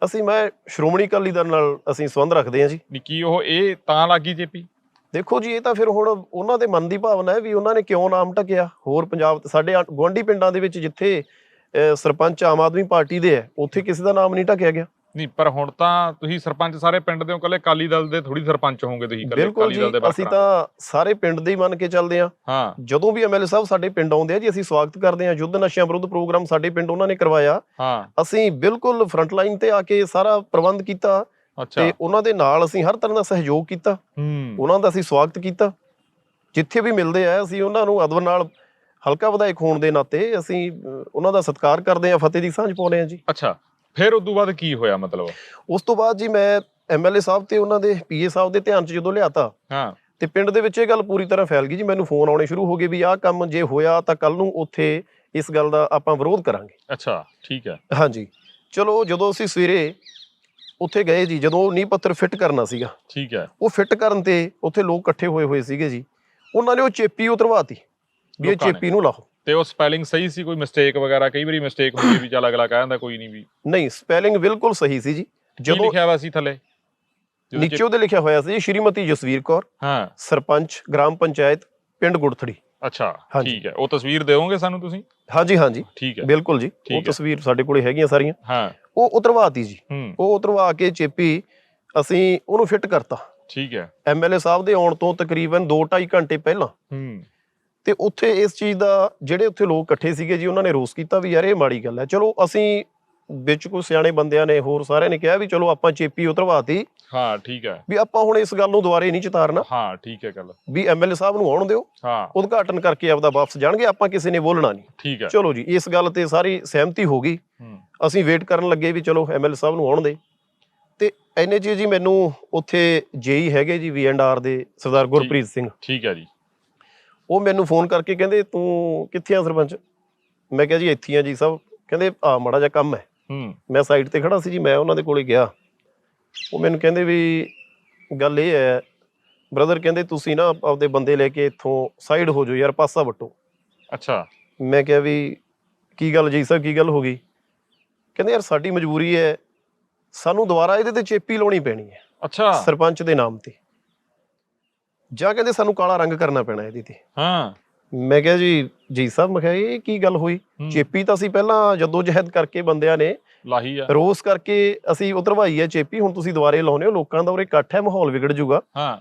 ਅਸੀਂ ਮੈਂ ਸ਼੍ਰੋਮਣੀ ਅਕਾਲੀ ਦਲ ਨਾਲ ਅਸੀਂ ਸੰਬੰਧ ਰੱਖਦੇ ਹਾਂ ਜੀ। ਕੀ ਉਹ ਇਹ ਤਾਂ ਲੱਗੀ ਚੇਪੀ? ਦੇਖੋ ਜੀ ਇਹ ਤਾਂ ਫਿਰ ਹੁਣ ਉਹਨਾਂ ਦੇ ਮਨ ਦੀ ਭਾਵਨਾ ਹੈ ਵੀ ਉਹਨਾਂ ਨੇ ਕਿਉਂ ਨਾਮ ਟਕਿਆ? ਹੋਰ ਪੰਜਾਬ ਸਾਡੇ ਗੁਆਂਢੀ ਪਿੰਡਾਂ ਦੇ ਵਿੱਚ ਜਿੱਥੇ ਸਰਪੰਚ ਆਮ ਆਦਮੀ ਪਾਰਟੀ ਦੇ ਹੈ ਉੱਥੇ ਕਿਸੇ ਦਾ ਨਾਮ ਨਹੀਂ ਟਕਿਆ ਗਿਆ। ਨਹੀਂ ਪਰ ਹੁਣ ਤਾਂ ਤੁਸੀਂ ਸਰਪੰਚ ਸਾਰੇ ਪਿੰਡ ਦੇ ਹੋ ਕੱਲੇ ਅਕਾਲੀ ਦਲ ਦੇ ਥੋੜੀ ਸਰਪੰਚ ਹੋਵੋਗੇ ਤੁਸੀਂ ਕੱਲੇ ਜੀ ਦਲ ਦੇ ਅਸੀਂ ਵਰਕਰਾਂ। ਤਾਂ ਸਾਰੇ ਪਿੰਡ ਦੇ ਹੀ ਮੰਨ ਕੇ ਚੱਲਦੇ ਹਾਂ। ਹਾਂ। ਜਦੋਂ ਵੀ ਐਮਐਲਏ ਸਾਹਿਬ ਸਾਡੇ ਪਿੰਡ ਆਉਂਦੇ ਆ ਜੀ ਅਸੀਂ ਸਵਾਗਤ ਕਰਦੇ ਹਾਂ। ਯੁੱਧ ਨਸ਼ਿਆਂ ਵਿਰੁੱਧ ਪ੍ਰੋਗਰਾਮ ਸਾਡੇ ਪਿੰਡ ਉਹਨਾਂ ਨੇ ਕਰਵਾਇਆ। ਹਾਂ। ਅਸੀਂ ਬਿਲਕੁਲ ਫਰੰਟ ਲਾਈਨ ਤੇ ਆ ਕੇ ਸਾਰਾ ਪ੍ਰਬੰਧ ਕੀਤਾ ਤੇ ਉਹਨਾਂ ਦੇ ਨਾਲ ਅਸੀਂ ਹਰ ਤਰ੍ਹਾਂ ਦਾ ਸਹਿਯੋਗ ਕੀਤਾ। ਹੂੰ। ਉਹਨਾਂ ਦਾ ਅਸੀਂ ਸਵਾਗਤ ਕੀਤਾ। ਜਿੱਥੇ ਵੀ ਮਿਲਦੇ ਆ ਅਸੀਂ ਉਹਨਾਂ ਨੂੰ ਅਦਬ ਨਾਲ ਹਲਕਾ ਵਿਧਾਇਕ ਹੋਣ ਦੇ ਨਾਤੇ ਅਸੀਂ ਉਹਨਾਂ ਦਾ ਸਤਿਕਾਰ ਕਰਦੇ ਆ ਫਤਿਹ ਦੀ ਸਾਂਝ ਪਾਉਂਦੇ ਆ ਜੀ। ਅੱਛਾ। ਫਿਰ ਉਸ ਤੋਂ ਬਾਅਦ ਕੀ ਹੋਇਆ ਮਤਲਬ? ਉਸ ਤੋਂ ਬਾਅਦ ਜੀ ਮੈਂ ਐਮਐਲਏ ਸਾਹਿਬ ਤੇ ਉਹਨਾਂ ਦੇ ਪੀਏ ਸਾਹਿਬ ਦੇ ਧਿਆਨ 'ਚ ਜਦੋਂ ਲਿਆਤਾ ਹਾਂ। ਤੇ ਪਿੰਡ ਦੇ ਵਿੱਚ ਇਹ ਗੱਲ ਪੂਰੀ ਤਰ੍ਹਾਂ ਫੈਲ ਗਈ ਜੀ ਮੈਨੂੰ ਫੋਨ ਆਉਣੇ ਸ਼ੁਰੂ ਹੋ ਗਏ ਵੀ ਆਹ ਕੰਮ ਜੇ ਹੋਇਆ ਤਾਂ ਕੱਲ ਨੂੰ ਉੱਥੇ ਇਸ ਗੱਲ ਦਾ ਆਪਾਂ ਵਿਰੋਧ ਕਰਾਂਗੇ। ਅੱਛਾ ਠੀਕ ਹੈ। ਹਾਂਜੀ। ਚਲੋ ਜਦੋਂ ਅਸੀਂ ਸਵੇਰੇ ਉੱਥੇ ਗਏ ਜੀ ਜਦੋਂ ਨੀਂਹ ਪੱਥਰ ਫਿੱਟ ਕਰਨਾ ਸੀਗਾ ਠੀਕ ਹੈ। ਉਹ ਫਿੱਟ ਕਰਨ ਤੇ ਉੱਥੇ ਲੋਕ ਇਕੱਠੇ ਹੋਏ ਹੋਏ ਸੀਗੇ ਜੀ ਉਹਨਾਂ ਨੇ ਉਹ ਚੇਪੀ ਉਤਰਵਾਤੀ ਵੀ ਇਹ ਲੋਕਾਂ ਨੇ। ਚੇਪੀ ਨੂੰ ਲਾਓ ਤੇ ਉਹ ਸਪੈਲਿੰਗ ਸਹੀ ਸੀ ਕੋਈ ਮਿਸਟੇਕ ਵਗੈਰਾ ਕਈ ਵਾਰੀ ਮਿਸਟੇਕ ਹੁੰਦੀ ਵੀ ਚੱਲ ਅਗਲਾ ਕਹਿ ਜਾਂਦਾ ਕੋਈ ਨਹੀਂ ਵੀ। ਨਹੀਂ ਸਪੈਲਿੰਗ ਬਿਲਕੁਲ ਸਹੀ ਸੀ ਜੀ। ਜਦੋਂ ਲਿਖਿਆ ਹੋਇਆ ਸੀ ਥੱਲੇ? ਨੀਚੇ ਉਹਦੇ ਲਿਖਿਆ ਹੋਇਆ ਸੀ ਸ਼੍ਰੀਮਤੀ ਜਸਵੀਰ ਕੌਰ ਹਾਂ। ਸਰਪੰਚ ਗ੍ਰਾਮ ਪੰਚਾਇਤ ਪਿੰਡ ਗੁੜਥੜੀ। ਅੱਛਾ। ਠੀਕ ਹੈ। ਉਹ ਤਸਵੀਰ ਦਿਓਗੇ ਸਾਨੂੰ ਤੁਸੀਂ? ਹਾਂਜੀ ਹਾਂਜੀ। ਠੀਕ ਹੈ। ਬਿਲਕੁਲ ਜੀ। ਉਹ। ਤਸਵੀਰ ਸਾਡੇ ਕੋਲੇ ਹੈਗੀਆਂ ਸਾਰੀਆਂ। ਹਾਂ। ਉਹ ਉਤਰਵਾਤੀ ਜੀ। ਉਹ ਉਤਰਵਾ ਕੇ ਚੇਪੀ ਅਸੀਂ ਉਹਨੂੰ ਫਿੱਟ ਕਰਤਾ। ਠੀਕ ਹੈ। ਐਮਐਲਏ ਸਾਹਿਬ ਦੇ ਆਉਣ ਤੋਂ ਤਕਰੀਬਨ 2.5 ਘੰਟੇ ਪਹਿਲਾਂ ਹੂੰ। ਤੇ ਉੱਥੇ ਇਸ ਚੀਜ਼ ਦਾ ਜਿਹੜੇ ਉੱਥੇ ਲੋਕ ਇਕੱਠੇ ਸੀਗੇ ਜੀ ਉਹਨਾਂ ਨੇ ਰੋਸ ਕੀਤਾ ਵੀ ਯਾਰ ਇਹ ਮਾੜੀ ਗੱਲ ਹੈ। ਚਲੋ ਅਸੀਂ ਵਿੱਚ ਕੋਈ ਸਿਆਣੇ ਬੰਦਿਆਂ ਨੇ ਹੋਰ ਸਾਰਿਆਂ ਨੇ ਕਿਹਾ ਵੀ ਚਲੋ ਆਪਾਂ ਚੇਪੀ ਉਤਰਵਾਤੀ। ਹਾਂ ਠੀਕ ਹੈ। ਵੀ ਆਪਾਂ ਹੁਣ ਇਸ ਗੱਲ ਨੂੰ ਦੁਬਾਰੇ ਨਹੀਂ ਚਿਤਾਰਨਾ। ਹਾਂ ਠੀਕ ਹੈ ਗੱਲ। ਵੀ ਐਮਐਲਏ ਸਾਹਿਬ ਨੂੰ ਆਉਣ ਦਿਓ। ਹਾਂ। ਉਦਘਾਟਨ ਕਰਕੇ ਆਪਦਾ ਵਾਪਸ ਜਾਣਗੇ ਆਪਾਂ ਕਿਸੇ ਨੇ ਬੋਲਣਾ ਨਹੀਂ। ਠੀਕ ਹੈ। ਚਲੋ ਜੀ ਇਸ ਗੱਲ ਤੇ ਸਾਰੀ ਸਹਿਮਤੀ ਹੋ ਗਈ। ਅਸੀਂ ਵੇਟ ਕਰਨ ਲੱਗੇ ਵੀ ਚਲੋ ਐਮਐਲਏ ਸਾਹਿਬ ਨੂੰ ਆਉਣ ਦੇ। ਤੇ ਐਨੇ ਜੀ ਜੀ ਮੈਨੂੰ ਉੱਥੇ ਜੇਈ ਹੈਗੇ ਜੀ ਵੀਐਨਆਰ ਦੇ ਸਰਦਾਰ ਗੁਰਪ੍ਰੀਤ ਸਿੰਘ। ਠੀਕ ਹੈ ਜੀ। ਉਹ ਮੈਨੂੰ ਫੋਨ ਕਰਕੇ ਕਹਿੰਦੇ ਤੂੰ ਕਿੱਥੇ ਆ ਸਰਪੰਚ? ਮੈਂ ਕਿਹਾ ਜੀ ਇੱਥੇ ਆ ਜੀ ਸਾਹਿਬ ਕਹਿੰਦੇ ਆ ਮਾੜਾ ਜਿਹਾ ਕੰਮ ਹੈ। ਹੂੰ। ਮੈਂ ਸਾਈਡ ਤੇ ਖੜਾ ਸੀ ਜੀ ਮੈਂ ਉਹਨਾਂ ਦੇ ਕੋਲੇ ਗਿਆ। ਉਹ ਮੈਨੂੰ ਕਹਿੰਦੇ ਵੀ ਗੱਲ ਇਹ ਹੈ ਬ੍ਰਦਰ ਕਹਿੰਦੇ ਤੁਸੀਂ ਨਾ ਆਪਦੇ ਬੰਦੇ ਲੈ ਕੇ ਇੱਥੋਂ ਸਾਈਡ ਹੋ ਜਾਓ ਯਾਰ ਪਾਸਾ ਵਟੋ। ਅੱਛਾ। ਮੈਂ ਕਿਹਾ ਵੀ ਕੀ ਗੱਲ ਜੀ ਸਾਹਿਬ ਕੀ ਗੱਲ ਹੋ ਗਈ? ਕਹਿੰਦੇ ਯਾਰ ਸਾਡੀ ਮਜਬੂਰੀ ਹੈ ਸਾਨੂੰ ਦੁਬਾਰਾ ਇਹਦੇ ਤੇ ਚੇਪੀ ਲਾਉਣੀ ਪੈਣੀ ਹੈ ਅੱਛਾ। ਸਰਪੰਚ ਦੇ ਨਾਮ ਤੇ। ਜਾਂ ਕਹਿੰਦੇ ਸਾਨੂੰ ਕਾਲਾ ਰੰਗ ਕਰਨਾ ਪੈਣਾ ਇਹਦੇ ਤੇ। ਹਾਂ। ਮੈਂ ਕਿਹਾ ਜੀ ਜੀ ਸਾਹਿਬ ਮੈਂ ਕਿਹਾ ਇਹ ਕੀ ਗੱਲ ਹੋਈ? ਚੇਪੀ ਤਾਂ ਅਸੀਂ ਪਹਿਲਾਂ ਜਦੋਂ ਜਹਿਦ ਕਰਕੇ ਬੰਦਿਆਂ ਨੇ ਲਾਹੀ ਆ। ਰੋਸ ਕਰਕੇ ਅਸੀਂ ਉਤਰਵਾਈ ਹੈ ਚੇਪੀ ਹੁਣ ਤੁਸੀਂ ਦੁਬਾਰੇ ਲਾਉਨੇ ਹੋ ਲੋਕਾਂ ਦਾ ਉਰੇ ਇਕੱਠ ਹੈ ਮਾਹੌਲ ਵਿਗੜ ਜੂਗਾ ਹਾਂ।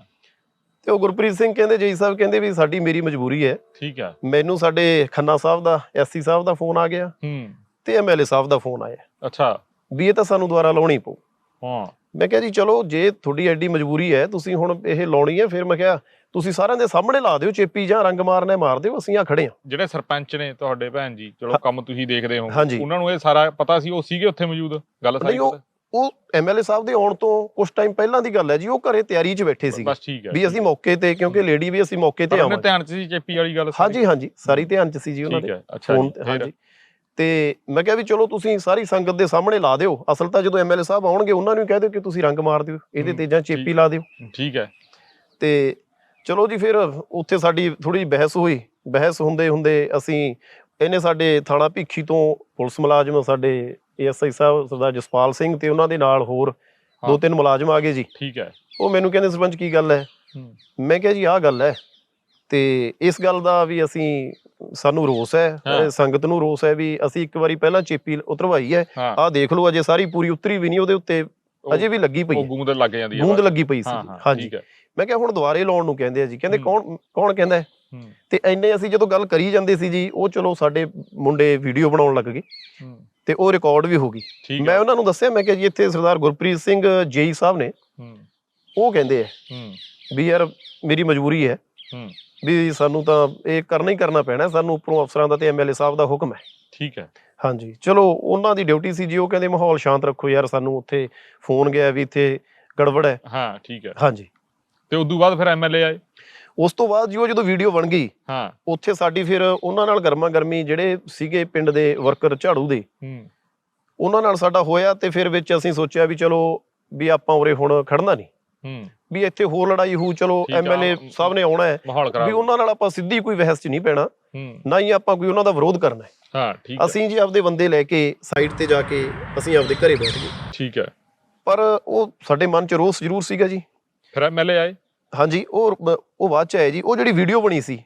ਤੇ ਉਹ ਗੁਰਪ੍ਰੀਤ ਸਿੰਘ ਕਹਿੰਦੇ ਜੀ ਸਾਹਿਬ ਕਹਿੰਦੇ ਵੀ ਸਾਡੀ ਮੇਰੀ ਮਜਬੂਰੀ ਹੈ। ਠੀਕ ਹੈ ਮੈਨੂੰ ਸਾਡੇ ਖੰਨਾ ਸਾਹਿਬ ਦਾ ਐਸਸੀ ਸਾਹਿਬ ਦਾ ਫੋਨ ਆ ਗਿਆ ਹੂੰ। ਤੇ ਐਮਐਲਏ ਸਾਹਿਬ ਦਾ ਫੋਨ ਆਇਆ। ਅੱਛਾ। ਵੀ ਇਹ ਤਾਂ ਸਾਨੂੰ ਦੁਬਾਰਾ ਲਾਉਣੀ ਪਊ। ਹਾਂ। ਮੈਂ ਕਿਹਾ ਜੀ ਚਲੋ ਜੇ ਤੁਹਾਡੀ ਐਡੀ ਮਜਬੂਰੀ ਹੈ ਤੁਸੀਂ ਹੁਣ ਇਹ ਲਾਉਣੀ ਹੈ ਫਿਰ ਮੈਂ ਕਿਹਾ ਤੁਸੀਂ ਸਾਰਿਆਂ ਦੇ ਸਾਹਮਣੇ ਲਾ ਦਿਓ ਚੇਪੀ ਜਾਂ ਰੰਗ ਮਾਰਨਾ ਮਾਰ ਦਿਓ ਅਸੀਂ ਆ ਖੜੇ ਆ ਜਿਹੜੇ ਸਰਪੰਚ ਨੇ ਤੁਹਾਡੇ ਭੈਣ ਜੀ ਚਲੋ। ਕੰਮ ਤੁਸੀਂ ਦੇਖਦੇ ਹੋ। ਉਹਨਾਂ ਨੂੰ ਇਹ ਸਾਰਾ ਪਤਾ ਸੀ ਉਹ ਸੀਗੇ ਉੱਥੇ ਮੌਜੂਦ? ਗੱਲ ਸਾਰੀ ਉਹ ਐਮਐਲਏ ਸਾਹਿਬ ਦੇ ਆਉਣ ਤੋਂ ਕੁਝ ਟਾਈਮ ਪਹਿਲਾਂ ਦੀ ਗੱਲ ਹੈ ਜੀ ਉਹ ਘਰੇ ਤਿਆਰੀ 'ਚ ਬੈਠੇ ਸੀ ਵੀ ਅਸੀਂ ਮੌਕੇ ਤੇ ਕਿਉਂਕਿ ਲੇਡੀ ਵੀ ਅਸੀਂ ਮੌਕੇ ਤੇ ਆਵਾਂਗੇ। ਧਿਆਨ ਚ ਸੀ ਚੇਪੀ ਵਾਲੀ ਗੱਲ? ਹਾਂਜੀ ਹਾਂਜੀ ਸਾਰੀ ਧਿਆਨ 'ਚ ਸੀ ਜੀ ਉਹਨਾਂ ਠੀਕ ਦੇ। ਫੋਨ? ਹਾਂਜੀ। ਤੇ ਮੈਂ ਕਿਹਾ ਵੀ ਚਲੋ ਤੁਸੀਂ ਸਾਰੀ ਸੰਗਤ ਦੇ ਸਾਹਮਣੇ ਲਾ ਦਿਓ। ਅਸਲ ਤਾਂ ਜਦੋਂ ਐਮਐਲਏ ਸਾਹਿਬ ਆਉਣਗੇ ਉਹਨਾਂ ਨੂੰ ਕਹਿ ਦਿਓ ਕਿ ਤੁਸੀਂ ਰੰਗ ਮਾਰ ਦਿਓ ਇਹਦੇ ਤੇ ਜਾਂ ਚੇਪੀ। ਲਾ ਦਿਓ। ਠੀਕ ਹੈ। ਤੇ ਚਲੋ ਜੀ ਫਿਰ ਉੱਥੇ ਸਾਡੀ ਥੋੜੀ ਬਹਿਸ ਹੋਈ। ਬਹਿਸ ਹੁੰਦੇ ਹੁੰਦੇ ਅਸੀਂ ਇਹਨੇ ਸਾਡੇ ਥਾਣਾ ਭੀਖੀ ਤੋਂ ਪੁਲਿਸ ਮੁਲਾਜ਼ਮ ਸਾਡੇ ਏਐਸਆਈ ਸਾਹਿਬ ਸਰਦਾਰ ਜਸਪਾਲ ਸਿੰਘ ਤੇ ਉਹਨਾਂ ਦੇ ਨਾਲ ਹੋਰ ਦੋ। ਤਿੰਨ ਮੁਲਾਜ਼ਮ ਆ ਗਏ ਜੀ। ਠੀਕ ਹੈ। ਉਹ ਮੈਨੂੰ ਕਹਿੰਦੇ ਸਰਪੰਚ ਕੀ ਗੱਲ ਹੂੰ, ਮੈਂ ਕਿਹਾ ਜੀ ਆਹ ਗੱਲ ਹੈ। ਤੇ ਇਸ ਗੱਲ ਦਾ ਵੀ ਅਸੀਂ ਸਾਨੂੰ ਰੋਸ ਹੈ ਸੰਗਤ ਨੂੰ ਰੋਸ ਹੈ ਵੀ ਅਸੀਂ ਇੱਕ ਵਾਰੀ ਪਹਿਲਾਂ ਚੇਪੀ ਉਤਰਵਾਈ ਹੈ। ਆਹ ਦੇਖ ਲਓ ਅਜੇ ਸਾਰੀ ਪੂਰੀ ਉਤਰੀ ਵੀ ਨਹੀਂ ਉਹਦੇ ਉੱਤੇ ਅਜੇ ਵੀ ਲੱਗੀ ਪਈ ਹੈ। ਗੂੰਦ ਲੱਗ ਜਾਂਦੀ ਹੈ ਗੂੰਦ। ਲੱਗੀ ਪਈ ਸੀ ਹਾਂਜੀ। ਮੈਂ ਕਿਹਾ ਹੁਣ ਦੁਬਾਰੇ ਲਾਉਣ ਨੂੰ ਕਹਿੰਦੇ ਆ ਜੀ। ਕਹਿੰਦੇ। ਕੌਣ ਕੌਣ ਕਹਿੰਦਾ ਤੇ ਐਨੇ ਅਸੀਂ ਜਦੋਂ ਗੱਲ ਕਰੀ ਜਾਂਦੇ ਸੀ ਜੀ ਉਹ ਚਲੋ ਸਾਡੇ ਮੁੰਡੇ ਵੀਡੀਓ ਬਣਾਉਣ ਲੱਗ ਗਏ। ਤੇ ਉਹ ਰਿਕਾਰਡ ਵੀ ਹੋ ਗਈ। ਮੈਂ ਉਹਨਾਂ ਨੂੰ ਦੱਸਿਆ ਮੈਂ ਕਿਹਾ ਜੀ ਇੱਥੇ ਸਰਦਾਰ ਗੁਰਪ੍ਰੀਤ ਸਿੰਘ ਜੇਈ ਸਾਹਿਬ ਨੇ। ਉਹ ਕਹਿੰਦੇ ਆ ਵੀ ਯਾਰ ਮੇਰੀ ਮਜਬੂਰੀ ਹੂੰ, ਵੀ ਸਾਨੂੰ ਤਾਂ ਇਹ ਕਰਨਾ ਹੀ ਕਰਨਾ ਪੈਣਾ ਸਾਨੂੰ ਉੱਪਰੋਂ ਅਫਸਰਾਂ ਦਾ ਤੇ ਐਮਐਲਏ ਸਾਹਿਬ ਦਾ ਹੁਕਮ ਹੈ। ਠੀਕ ਹੈ। ਹਾਂਜੀ ਚਲੋ ਉਹਨਾਂ ਦੀ ਡਿਊਟੀ ਸੀ ਜੀ ਉਹ ਕਹਿੰਦੇ ਮਾਹੌਲ ਸ਼ਾਂਤ ਰੱਖੋ ਯਾਰ ਸਾਨੂੰ ਉੱਥੇ ਫੋਨ ਗਿਆ ਵੀ ਇੱਥੇ ਗੜਬੜ ਹੈ। ਹਾਂ ਠੀਕ ਹੈ। ਹਾਂਜੀ। ਤੇ ਉਦੋਂ ਬਾਅਦ ਫਿਰ ਐਮਐਲਏ ਆਏ? ਉਸ ਤੋਂ ਬਾਅਦ ਜੀ ਉਹ ਜਦੋਂ ਵੀਡੀਓ ਬਣ ਗਈ ਹਾਂ। ਉੱਥੇ ਸਾਡੀ ਫਿਰ ਉਹਨਾਂ ਨਾਲ ਗਰਮਾ ਗਰਮੀ ਜਿਹੜੇ ਸੀਗੇ ਪਿੰਡ ਦੇ ਵਰਕਰ ਝਾੜੂ ਦੇ ਹੂੰ। ਉਹਨਾਂ ਨਾਲ ਸਾਡਾ ਹੋਇਆ ਤੇ ਫਿਰ ਵਿੱਚ ਅਸੀਂ ਸੋਚਿਆ ਵੀ ਚਲੋ ਵੀ ਆਪਾਂ ਉਰੇ ਹੁਣ ਖੜਨਾ ਨਹੀਂ। ਵੀ ਇੱਥੇ ਹੋਰ ਲੜਾਈ ਹੋਊ ਚਲੋ ਐਮਐਲਏ। ਸਾਹਿਬ ਨੇ ਆਉਣਾ ਹੈ ਵੀ ਉਹਨਾਂ ਨਾਲ ਆਪਾਂ ਸਿੱਧੀ ਕੋਈ ਬਹਿਸ 'ਚ ਨਹੀਂ ਪੈਣਾ ਨਾ ਹੀ ਆਪਾਂ ਕੋਈ ਉਹਨਾਂ ਦਾ ਵਿਰੋਧ ਕਰਨਾ ਹੈ। ਹਾਂ ਠੀਕ ਹੈ। ਅਸੀਂ ਜੀ ਆਪਦੇ ਬੰਦੇ ਲੈ ਕੇ ਸਾਈਡ ਤੇ ਜਾ ਕੇ ਅਸੀਂ ਆਪਦੇ ਘਰੇ ਬੈਠ ਗਏ। ਠੀਕ ਹੈ। ਪਰ ਉਹ ਸਾਡੇ ਮਨ 'ਚ ਰੋਸ ਜ਼ਰੂਰ ਸੀਗਾ ਜੀ। ਫਿਰ ਐਮਐਲਏ ਆਏ? ਹਾਂਜੀ ਉਹ ਉਹ ਬਾਅਦ 'ਚ ਆਇਆ ਜੀ। ਉਹ ਜਿਹੜੀ ਵੀਡੀਓ ਬਣੀ ਸੀ